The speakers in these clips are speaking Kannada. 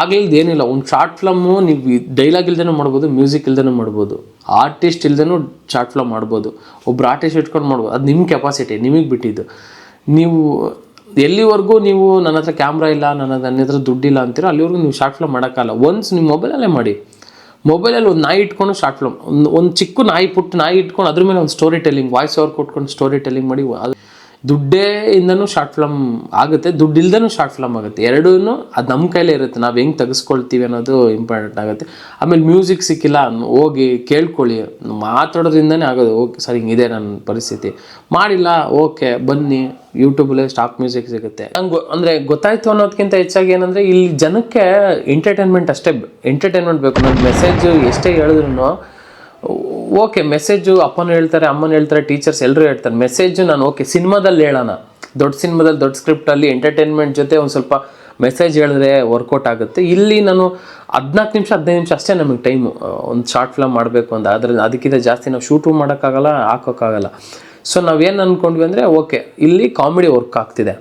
ಆಗ್ಲಿಲ್ದ ಏನಿಲ್ಲ, ಒಂದು ಶಾರ್ಟ್ ಫಿಲಮ್ಮು ನೀವು ಡೈಲಾಗ್ ಇಲ್ದೇನೂ ಮಾಡ್ಬೋದು ಮ್ಯೂಸಿಕ್ ಇಲ್ದೇನೂ ಮಾಡ್ಬೋದು ಆರ್ಟಿಸ್ಟ್ ಇಲ್ದೇನೂ ಶಾರ್ಟ್ ಫಿಲಮ್ ಮಾಡ್ಬೋದು, ಒಬ್ರು ಆರ್ಟಿಸ್ಟ್ ಇಟ್ಕೊಂಡು ಮಾಡ್ಬೋದು, ಅದು ನಿಮ್ಮ ಕೆಪಾಸಿಟಿ ನಿಮಗೆ ಬಿಟ್ಟಿದ್ದು. ನೀವು ಎಲ್ಲಿವರೆಗೂ ನೀವು ನನ್ನ ಹತ್ರ ಕ್ಯಾಮ್ರಾ ಇಲ್ಲ, ನನ್ನ ನನ್ನ ಹತ್ರ ದುಡ್ಡಿಲ್ಲ ಅಂತೀರೋ, ಅಲ್ಲಿವರೆಗೂ ನೀವು ಶಾರ್ಟ್ ಫಿಲಮ್ ಮಾಡೋಕ್ಕಲ್ಲ ಒನ್ಸ್ ನಿಮ್ಮ ಮೊಬೈಲಲ್ಲೇ ಮಾಡಿ. ಮೊಬೈಲಲ್ಲಿ ಒಂದು ನಾಯಿ ಇಟ್ಕೊಂಡು ಶಾರ್ಟ್ ಫಿಲಮ್ ಒಂದು ಒಂದು ಚಿಕ್ಕ ನಾಯಿ, ಪುಟ್ಟ ನಾಯಿ ಇಟ್ಕೊಂಡು ಅದ್ರ ಮೇಲೆ ಒಂದು ಸ್ಟೋರಿ ಟೆಲ್ಲಿಂಗ್ ವಾಯ್ಸ್ ಅವ್ರು ಕೊಟ್ಕೊಂಡು ಸ್ಟೋರಿ ಟೆಲ್ಲಿಂಗ್ ಮಾಡಿ, ಅದು ದುಡ್ಡೇ ಇಂದನೂ ಶಾರ್ಟ್ ಫಿಲಮ್ ಆಗುತ್ತೆ ದುಡ್ಡು ಶಾರ್ಟ್ ಫಿಲಮ್ ಆಗುತ್ತೆ. ಎರಡೂ ಅದು ನಮ್ಮ ಕೈಲೇ ಇರುತ್ತೆ, ನಾವು ಹೆಂಗೆ ತೆಗೆಸ್ಕೊಳ್ತೀವಿ ಅನ್ನೋದು ಇಂಪಾರ್ಟೆಂಟ್ ಆಗುತ್ತೆ. ಆಮೇಲೆ ಮ್ಯೂಸಿಕ್ ಸಿಕ್ಕಿಲ್ಲ ಹೋಗಿ ಕೇಳ್ಕೊಳ್ಳಿ, ಮಾತಾಡೋದ್ರಿಂದನೇ ಆಗೋದು, ಓಕೆ, ಸರ್, ಹಿಂಗಿದೆ ನನ್ನ ಪರಿಸ್ಥಿತಿ. ಮಾಡಿಲ್ಲ, ಓಕೆ, ಬನ್ನಿ ಯೂಟ್ಯೂಬಲ್ಲೇ ಸ್ಟಾಕ್ ಮ್ಯೂಸಿಕ್ ಸಿಗುತ್ತೆ. ನಂಗೆ ಅಂದರೆ ಗೊತ್ತಾಯ್ತು ಅನ್ನೋದಕ್ಕಿಂತ ಹೆಚ್ಚಾಗಿ ಏನಂದರೆ, ಇಲ್ಲಿ ಜನಕ್ಕೆ ಎಂಟರ್ಟೈನ್ಮೆಂಟ್ ಅಷ್ಟೇ ಎಂಟರ್ಟೈನ್ಮೆಂಟ್ ಬೇಕು. ನನ್ನ ಮೆಸೇಜ್ ಎಷ್ಟೇ ಹೇಳಿದ್ರು ಓಕೆ ಮೆಸೇಜು ಅಪ್ಪನ ಹೇಳ್ತಾರೆ, ಅಮ್ಮನ ಹೇಳ್ತಾರೆ ಟೀಚರ್ಸ್ ಎಲ್ಲರೂ ಹೇಳ್ತಾರೆ. ಮೆಸೇಜು ನಾನು, ಓಕೆ, ಸಿನಿಮಾದಲ್ಲಿ ಹೇಳೋಣ. ದೊಡ್ಡ ಸಿನಿಮಾದಲ್ಲಿ, ದೊಡ್ಡ ಸ್ಕ್ರಿಪ್ಟಲ್ಲಿ ಎಂಟರ್ಟೈನ್ಮೆಂಟ್ ಜೊತೆ ಒಂದು ಸ್ವಲ್ಪ ಮೆಸೇಜ್ ಹೇಳಿದ್ರೆ ವರ್ಕೌಟ್ ಆಗುತ್ತೆ. ಇಲ್ಲಿ ನಾನು ಹದಿನಾಲ್ಕು ನಿಮಿಷ, ಹದಿನೈದು ನಿಮಿಷ ಅಷ್ಟೇ ನಮಗೆ ಟೈಮು ಒಂದು ಶಾರ್ಟ್ ಫಿಲಮ್ ಮಾಡಬೇಕು ಅಂತ ಆದರೆ ಅದಕ್ಕಿಂತ ಜಾಸ್ತಿ ನಾವು ಶೂಟು ಮಾಡೋಕ್ಕಾಗಲ್ಲ, ಹಾಕೋಕ್ಕಾಗಲ್ಲ. ಸೊ ನಾವೇನು ಅಂದ್ಕೊಂಡ್ವಿ ಅಂದರೆ, ಓಕೆ, ಇಲ್ಲಿ ಕಾಮಿಡಿ ವರ್ಕ್ ಆಗ್ತಿದೆ.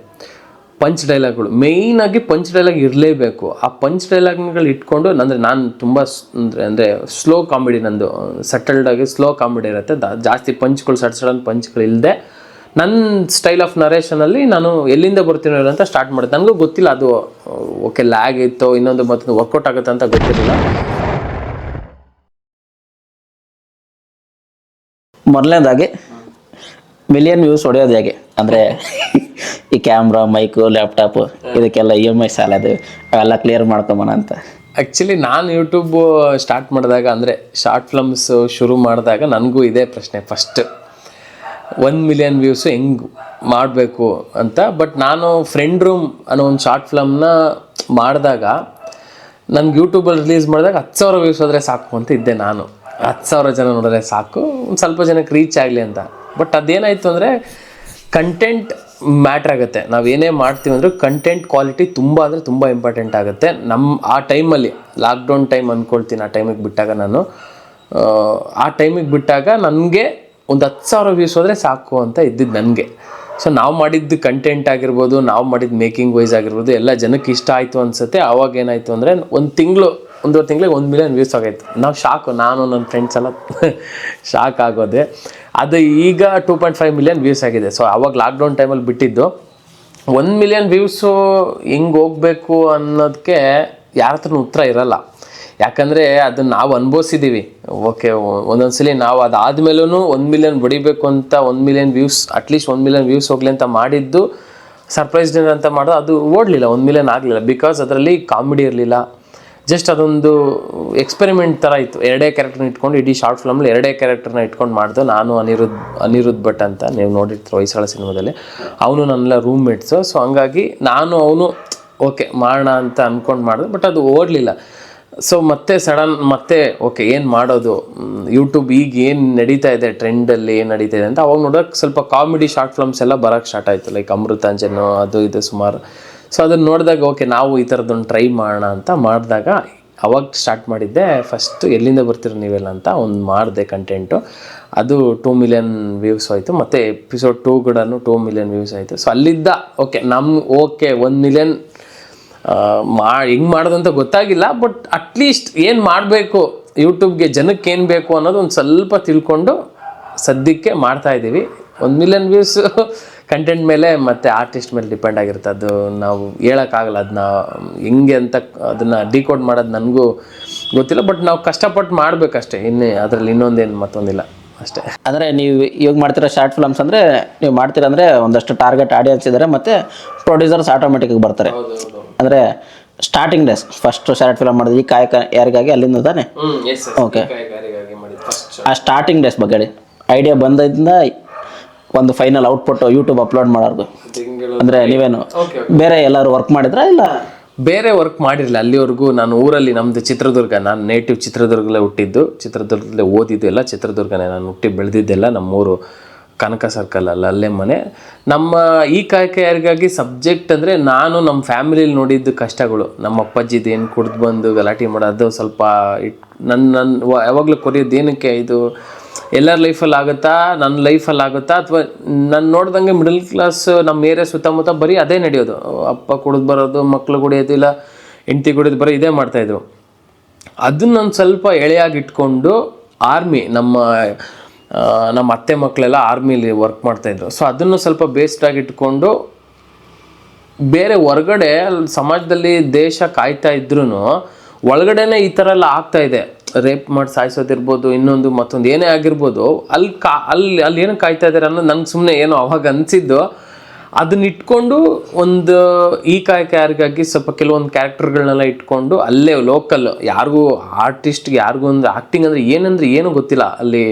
ಪಂಚ್ ಡೈಲಾಗ್ಗಳು. ಮೇಯ್ನಾಗಿ ಪಂಚ್ ಡೈಲಾಗ್ ಇರಲೇಬೇಕು. ಆ ಪಂಚ್ ಡೈಲಾಗ್ಗಳು ಇಟ್ಕೊಂಡು ಅಂದರೆ ನಾನು ತುಂಬ ಅಂದರೆ ಅಂದರೆ ಸ್ಲೋ ಕಾಮಿಡಿ ನಂದು ಸೆಟಲ್ಡಾಗಿ ಸ್ಲೋ ಕಾಮಿಡಿ ಇರುತ್ತೆ. ಜಾಸ್ತಿ ಪಂಚ್ಗಳು, ಸಡ್ ಸಡನ್ ಪಂಚ್ಗಳು ಇಲ್ಲದೆ ನನ್ನ ಸ್ಟೈಲ್ ಆಫ್ ನರೇಷನಲ್ಲಿ ನಾನು ಎಲ್ಲಿಂದ ಬರ್ತೀನೋ ಅಂತ ಸ್ಟಾರ್ಟ್ ಮಾಡಿದೆ ನನಗೂ ಗೊತ್ತಿಲ್ಲ ಅದು ಓಕೆ ಲ್ಯಾಗ್ ಇತ್ತು, ಇನ್ನೊಂದು ಮತ್ತೊಂದು ವರ್ಕೌಟ್ ಆಗುತ್ತೆ ಅಂತ ಗೊತ್ತಿರಲಿಲ್ಲ. ಮೊದಲನೇದಾಗಿ ಮಿಲಿಯನ್ ವ್ಯೂಸ್ ಹೊಡೆಯೋದು ಹೇಗೆ? ಅಂದರೆ ಈ ಕ್ಯಾಮ್ರಾ ಮೈಕು ಲ್ಯಾಪ್ಟಾಪ್ ಇದಕ್ಕೆಲ್ಲ ಇ ಎಂ ಐ ಸಾಲ ಇದೆ ಅವೆಲ್ಲ ಕ್ಲಿಯರ್ ಮಾಡ್ಕೊಂಬೋಣ ಅಂತ. ಆ್ಯಕ್ಚುಲಿ ನಾನು ಯೂಟ್ಯೂಬ್ ಸ್ಟಾರ್ಟ್ ಮಾಡಿದಾಗ, ಅಂದರೆ ಶಾರ್ಟ್ ಫಿಲಮ್ಸ್ ಶುರು ಮಾಡಿದಾಗ ನನಗೂ ಇದೇ ಪ್ರಶ್ನೆ ಫಸ್ಟ್ ಒನ್ ಮಿಲಿಯನ್ ವ್ಯೂಸ್ ಹೆಂಗೆ ಮಾಡಬೇಕು ಅಂತ? ಬಟ್ ನಾನು ಫ್ರೆಂಡ್ ರೂಮ್ ಅನ್ನೋ ಒಂದು ಶಾರ್ಟ್ ಫಿಲಮ್ನ ಮಾಡಿದಾಗ, ನನಗೆ ಯೂಟ್ಯೂಬಲ್ಲಿ ರಿಲೀಸ್ ಮಾಡಿದಾಗ ಹತ್ತು ಸಾವಿರ ವ್ಯೂಸ್ ಆದರೆ ಸಾಕು ಅಂತ ಇದ್ದೆ ನಾನು. ಹತ್ತು ಸಾವಿರ ಜನ ನೋಡಿದ್ರೆ ಸಾಕು. ಒಂದು ಸ್ವಲ್ಪ ಜನಕ್ಕೆ ರೀಚ್ ಆಗಲಿ ಅಂತ. ಬಟ್ ಅದೇನಾಯಿತು ಅಂದರೆ ಕಂಟೆಂಟ್ ಮ್ಯಾಟ್ರ್ ಆಗುತ್ತೆ. ನಾವು ಏನೇ ಮಾಡ್ತೀವಿ ಅಂದರೆ ಕಂಟೆಂಟ್ ಕ್ವಾಲಿಟಿ ತುಂಬ ಅಂದರೆ ತುಂಬ ಇಂಪಾರ್ಟೆಂಟ್ ಆಗುತ್ತೆ. ನಮ್ಮ ಆ ಟೈಮಲ್ಲಿ ಲಾಕ್ಡೌನ್ ಟೈಮ್ ಅಂದ್ಕೊಳ್ತೀನಿ ಆ ಟೈಮಿಗೆ ಬಿಟ್ಟಾಗ ನಾನು. ಆ, ಟೈಮಿಗೆ ಬಿಟ್ಟಾಗ ನನಗೆ ಒಂದು ಹತ್ತು ಸಾವಿರ ವ್ಯೂಸ್ ಹೋದರೆ ಸಾಕು ಅಂತ ಇದ್ದಿದ್ದು ನನಗೆ. ಸೊ ನಾವು ಮಾಡಿದ್ದು ಕಂಟೆಂಟ್ ಆಗಿರ್ಬೋದು ನಾವು ಮಾಡಿದ ಮೇಕಿಂಗ್ ವೈಸ್ ಆಗಿರ್ಬೋದು ಎಲ್ಲ ಜನಕ್ಕೆ ಇಷ್ಟ ಆಯಿತು ಅನ್ಸುತ್ತೆ. ಆವಾಗ ಏನಾಯಿತು ಅಂದರೆ ಒಂದು ತಿಂಗಳು ಒಂದೂವರೆ ತಿಂಗಳಿಗೆ ಒಂದು ಮಿಲಿಯನ್ ವ್ಯೂಸ್ ಆಗೈತೆ ನಾವು ಶಾಕು ನಾನು ನನ್ನ ಫ್ರೆಂಡ್ಸ್ ಎಲ್ಲ ಶಾಕ್ ಆಗೋದೆ. ಅದು ಈಗ two point five million views ಆಗಿದೆ. ಸೊ ಅವಾಗ ಲಾಕ್ಡೌನ್ ಟೈಮಲ್ಲಿ ಬಿಟ್ಟಿದ್ದು. ಒಂದು ಮಿಲಿಯನ್ ವ್ಯೂಸು ಹೆಂಗೆ ಹೋಗಬೇಕು ಅನ್ನೋದಕ್ಕೆ ಯಾರ ಹತ್ರನೂ ಉತ್ತರ ಇರಲ್ಲ. ಯಾಕಂದರೆ ಅದನ್ನು ನಾವು ಅನುಭವಿಸಿದ್ದೀವಿ ಓಕೆ ಒಂದೊಂದ್ಸಲಿ ನಾವು ಅದಾದ್ಮೇಲೂ ಒಂದು ಮಿಲಿಯನ್ ಬಡಿಬೇಕು ಅಂತ ಒಂದು ಮಿಲಿಯನ್ ವ್ಯೂಸ್ ಅಟ್ಲೀಸ್ಟ್ ಒಂದು ಮಿಲಿಯನ್ ವ್ಯೂಸ್ ಹೋಗ್ಲಿ ಅಂತ ಮಾಡಿದ್ದು ಸರ್ಪ್ರೈಸ್ ಅಂತ ಮಾಡೋದು, ಅದು ಓಡಲಿಲ್ಲ. ಒಂದು ಮಿಲಿಯನ್ ಆಗಲಿಲ್ಲ. ಬಿಕಾಸ್ ಅದರಲ್ಲಿ ಕಾಮಿಡಿ ಇರಲಿಲ್ಲ. ಜಸ್ಟ್ ಅದೊಂದು ಎಕ್ಸ್ಪೆರಿಮೆಂಟ್ ಥರ ಇತ್ತು. ಎರಡೇ ಕ್ಯಾರೆಕ್ಟರ್ನ ಇಟ್ಕೊಂಡು ಇಡೀ ಶಾರ್ಟ್ ಫಿಲಮ್ಲಿ ಎರಡೇ ಕ್ಯಾರೆಕ್ಟರ್ನ ಇಟ್ಕೊಂಡು ಮಾಡಿದೆ ನಾನು ಅನಿರುದ್ ಅನಿರುದ್ಧ ಭಟ್ ಅಂತ, ನೀವು ನೋಡಿರ್ತೀರ ಹೊಯ್ಸಳ ಸಿನಿಮಾದಲ್ಲಿ. ಅವನು ನನ್ನೆಲ್ಲ ರೂಮ್ಮೇಟ್ಸು ಸೊ ಹಂಗಾಗಿ ನಾನು ಅವನು ಓಕೆ ಮಾಡೋಣ ಅಂತ ಅಂದ್ಕೊಂಡು ಮಾಡಿದೆ ಬಟ್ ಅದು ಓಡಲಿಲ್ಲ. ಸೊ ಮತ್ತೆ ಸಡನ್ ಮತ್ತೆ ಓಕೆ ಏನು ಮಾಡೋದು? ಯೂಟ್ಯೂಬ್ ಈಗ ಏನು ನಡೀತಾ ಇದೆ ಟ್ರೆಂಡಲ್ಲಿ ಏನು ನಡೀತಾ ಇದೆ ಅಂತ ಅವಾಗ ನೋಡೋಕೆ ಸ್ವಲ್ಪ ಕಾಮಿಡಿ ಶಾರ್ಟ್ ಫಿಲ್ಮ್ಸ್ ಎಲ್ಲ ಬರೋಕ್ಕೆ ಸ್ಟಾರ್ಟ್ ಆಯಿತು. ಲೈಕ್ ಅಮೃತಾಂಜನು, ಅದು ಇದು ಸುಮಾರು. ಸೊ ಅದನ್ನು ನೋಡಿದಾಗ ಓಕೆ ನಾವು ಈ ಥರದ್ದೊಂದು ಟ್ರೈ ಮಾಡೋಣ ಅಂತ ಮಾಡಿದಾಗ, ಅವಾಗ ಸ್ಟಾರ್ಟ್ ಮಾಡಿದ್ದೆ ಫಸ್ಟ್ ಎಲ್ಲಿಂದ ಬರ್ತಿರೋ ನೀವೆಲ್ಲ ಅಂತ ಒಂದು ಮಾಡಿದೆ ಕಂಟೆಂಟು ಅದು ಟೂ ಮಿಲಿಯನ್ ವ್ಯೂಸ್ ಆಯಿತು, ಮತ್ತು ಎಪಿಸೋಡ್ ಟೂ ಕೂಡ ಟೂ ಮಿಲಿಯನ್ ವ್ಯೂಸ್ ಆಯಿತು. ಸೊ ಅಲ್ಲಿದ್ದ ಓಕೆ ನಮ್ಮ ಓಕೆ ಒಂದು ಮಿಲಿಯನ್ ಮಾ ಹಿಂಗೆ ಮಾಡೋದು ಗೊತ್ತಾಗಿಲ್ಲ ಬಟ್ ಅಟ್ಲೀಸ್ಟ್ ಏನು ಮಾಡಬೇಕು ಯೂಟ್ಯೂಬ್ಗೆ ಜನಕ್ಕೆ ಏನು ಬೇಕು ಅನ್ನೋದು ಒಂದು ಸ್ವಲ್ಪ ತಿಳ್ಕೊಂಡು ಸದ್ಯಕ್ಕೆ ಮಾಡ್ತಾ ಇದ್ದೀವಿ ಒಂದು ಮಿಲಿಯನ್ ವ್ಯೂಸ್ ಕಂಟೆಂಟ್ ಮೇಲೆ ಮತ್ತು ಆರ್ಟಿಸ್ಟ್ ಮೇಲೆ ಡಿಪೆಂಡ್ ಆಗಿರುತ್ತೆ ಅದು ನಾವು ಹೇಳೋಕ್ಕಾಗಲ್ಲ ಅದನ್ನ ಹೆಂಗೆ ಅಂತ ಅದನ್ನು ಡಿಕೋಡ್ ಮಾಡೋದು ನನಗೂ ಗೊತ್ತಿಲ್ಲ ಬಟ್ ನಾವು ಕಷ್ಟಪಟ್ಟು ಮಾಡಬೇಕಷ್ಟೇ. ಇನ್ನೇ ಅದರಲ್ಲಿ ಇನ್ನೊಂದೇನು ಮತ್ತೊಂದಿಲ್ಲ. ಅಷ್ಟೇ. ಅಂದರೆ ನೀವು ಇವಾಗ ಮಾಡ್ತಿರೋ ಶಾರ್ಟ್ ಫಿಲಮ್ಸ್ ಅಂದರೆ ನೀವು ಮಾಡ್ತೀರ ಅಂದರೆ ಒಂದಷ್ಟು ಟಾರ್ಗೆಟ್ ಆಡಿಯನ್ಸ್ ಇದ್ದಾರೆ ಮತ್ತು ಪ್ರೊಡ್ಯೂಸರ್ಸ್ ಆಟೋಮೆಟಿಕ್ಕಾಗಿ ಬರ್ತಾರೆ. ಅಂದರೆ starting days first short film ಮಾಡಿದ್ವಿ ಈ ಕಾಯಕ ಯಾರಿಗಾಗಿ ಅಲ್ಲಿಂದ ತಾನೆ? ಓಕೆ ಆ ಸ್ಟಾರ್ಟಿಂಗ್ ಡೇಸ್ ಬಗ್ಗೆ ಹೇಳಿ. ಐಡಿಯಾ ಬಂದಿದ್ದರಿಂದ ಒಂದು ಫೈನಲ್ ಔಟ್ಪುಟ್ ಯೂಟ್ಯೂಬ್ ಅಪ್ಲೋಡ್ ಮಾಡೋದು ಅಂದ್ರೆ ನೀವೇನು ಬೇರೆ ಎಲ್ಲರೂ ವರ್ಕ್ ಮಾಡಿದ್ರ ಇಲ್ಲ? ಬೇರೆ ವರ್ಕ್ ಮಾಡಿರಲಿಲ್ಲ. ಅಲ್ಲಿವರೆಗೂ ನಾನು ಊರಲ್ಲಿ ನಮ್ಮದು ಚಿತ್ರದುರ್ಗ ನಾನು ನೇಟಿವ್ ಚಿತ್ರದುರ್ಗಲೇ ಹುಟ್ಟಿದ್ದು. ಚಿತ್ರದುರ್ಗದಲ್ಲೇ ಓದಿದ್ದು ಎಲ್ಲ ಚಿತ್ರದುರ್ಗನೇ. ನಾನು ಹುಟ್ಟಿ ಬೆಳೆದಿದ್ದೆಲ್ಲ ನಮ್ಮೂರು ಕನಕ ಸರ್ಕಲ್ ಅಲ್ಲ ಅಲ್ಲೇ ಮನೆ. ನಮ್ಮ ಈ ಕಾಯಕ ಯಾರಿಗಾಗಿ ಸಬ್ಜೆಕ್ಟ್ ಅಂದರೆ ನಾನು ನಮ್ಮ ಫ್ಯಾಮಿಲಿಲಿ ನೋಡಿದ್ದು ಕಷ್ಟಗಳು. ನಮ್ಮ ಅಪ್ಪಾಜಿದು ಏನು ಕುಡ್ದು ಬಂದು ಗಲಾಟೆ ಮಾಡೋದು ಸ್ವಲ್ಪ ಇಟ್ ನನ್ನ ನನ್ನ ಯಾವಾಗಲೂ ಕೊರಿಯೋದು ಏನಕ್ಕೆ ಇದು? ಎಲ್ಲರ ಲೈಫಲ್ಲಿ ಆಗುತ್ತಾ ನನ್ನ ಲೈಫಲ್ಲಿ ಆಗುತ್ತಾ, ಅಥವಾ ನಾನು ನೋಡ್ದಂಗೆ ಮಿಡಲ್ ಕ್ಲಾಸ್ ನಮ್ಮ ಏರಿಯಾ ಸುತ್ತಮುತ್ತ ಬರೀ ಅದೇ ನಡೆಯೋದು. ಅಪ್ಪ ಕುಡಿದು ಬರೋದು ಮಕ್ಕಳು ಕುಡಿಯೋದು ಇಲ್ಲ, ಹೆಂಡತಿ ಕುಡಿದು ಬರೀ ಇದೇ ಮಾಡ್ತಾಯಿದ್ರು ಅದನ್ನೊಂದು ಸ್ವಲ್ಪ ಎಳೆಯಾಗಿಟ್ಕೊಂಡು ಆರ್ಮಿ ನಮ್ಮ ನಮ್ಮ ಅತ್ತೆ ಮಕ್ಕಳೆಲ್ಲ ಆರ್ಮಿಲಿ ವರ್ಕ್ ಮಾಡ್ತಾಯಿದ್ರು ಸೊ ಅದನ್ನು ಸ್ವಲ್ಪ ಬೇಸ್ಡ್ ಆಗಿ ಇಟ್ಕೊಂಡು ಬೇರೆ ಹೊರಗಡೆ, ಸಮಾಜದಲ್ಲಿ ದೇಶ ಕಾಯ್ತಾ ಇದ್ರೂ ಒಳಗಡೆನೆ ಈ ಥರ ಎಲ್ಲ ಆಗ್ತಾ ಇದೆ. ರೇಪ್ ಮಾಡಿ ಸಾಯಿಸೋದಿರ್ಬೋದು, ಇನ್ನೊಂದು ಮತ್ತೊಂದು ಏನೇ ಆಗಿರ್ಬೋದು ಅಲ್ಲಿ ಕಾ ಅಲ್ಲಿ ಅಲ್ಲಿ ಏನು ಕಾಯ್ತಾ ಇದ್ದಾರೆ ಅನ್ನೋದು ನಂಗೆ ಸುಮ್ಮನೆ ಏನೋ ಅವಾಗ ಅನಿಸಿದ್ದು. ಅದನ್ನ ಇಟ್ಕೊಂಡು ಒಂದು, ಈ ಕಾಯಕ ಯಾರಿಗಾಗಿ ಸ್ವಲ್ಪ ಕೆಲವೊಂದು ಕ್ಯಾರೆಕ್ಟರ್ಗಳನ್ನೆಲ್ಲ ಇಟ್ಕೊಂಡು ಅಲ್ಲೇ ಲೋಕಲ್ ಯಾರಿಗೂ ಆರ್ಟಿಸ್ಟ್ಗೆ ಯಾರಿಗೂ ಒಂದು ಆ್ಯಕ್ಟಿಂಗ್ ಅಂದರೆ ಏನಂದ್ರೆ ಏನೂ ಗೊತ್ತಿಲ್ಲ. ಅಲ್ಲಿ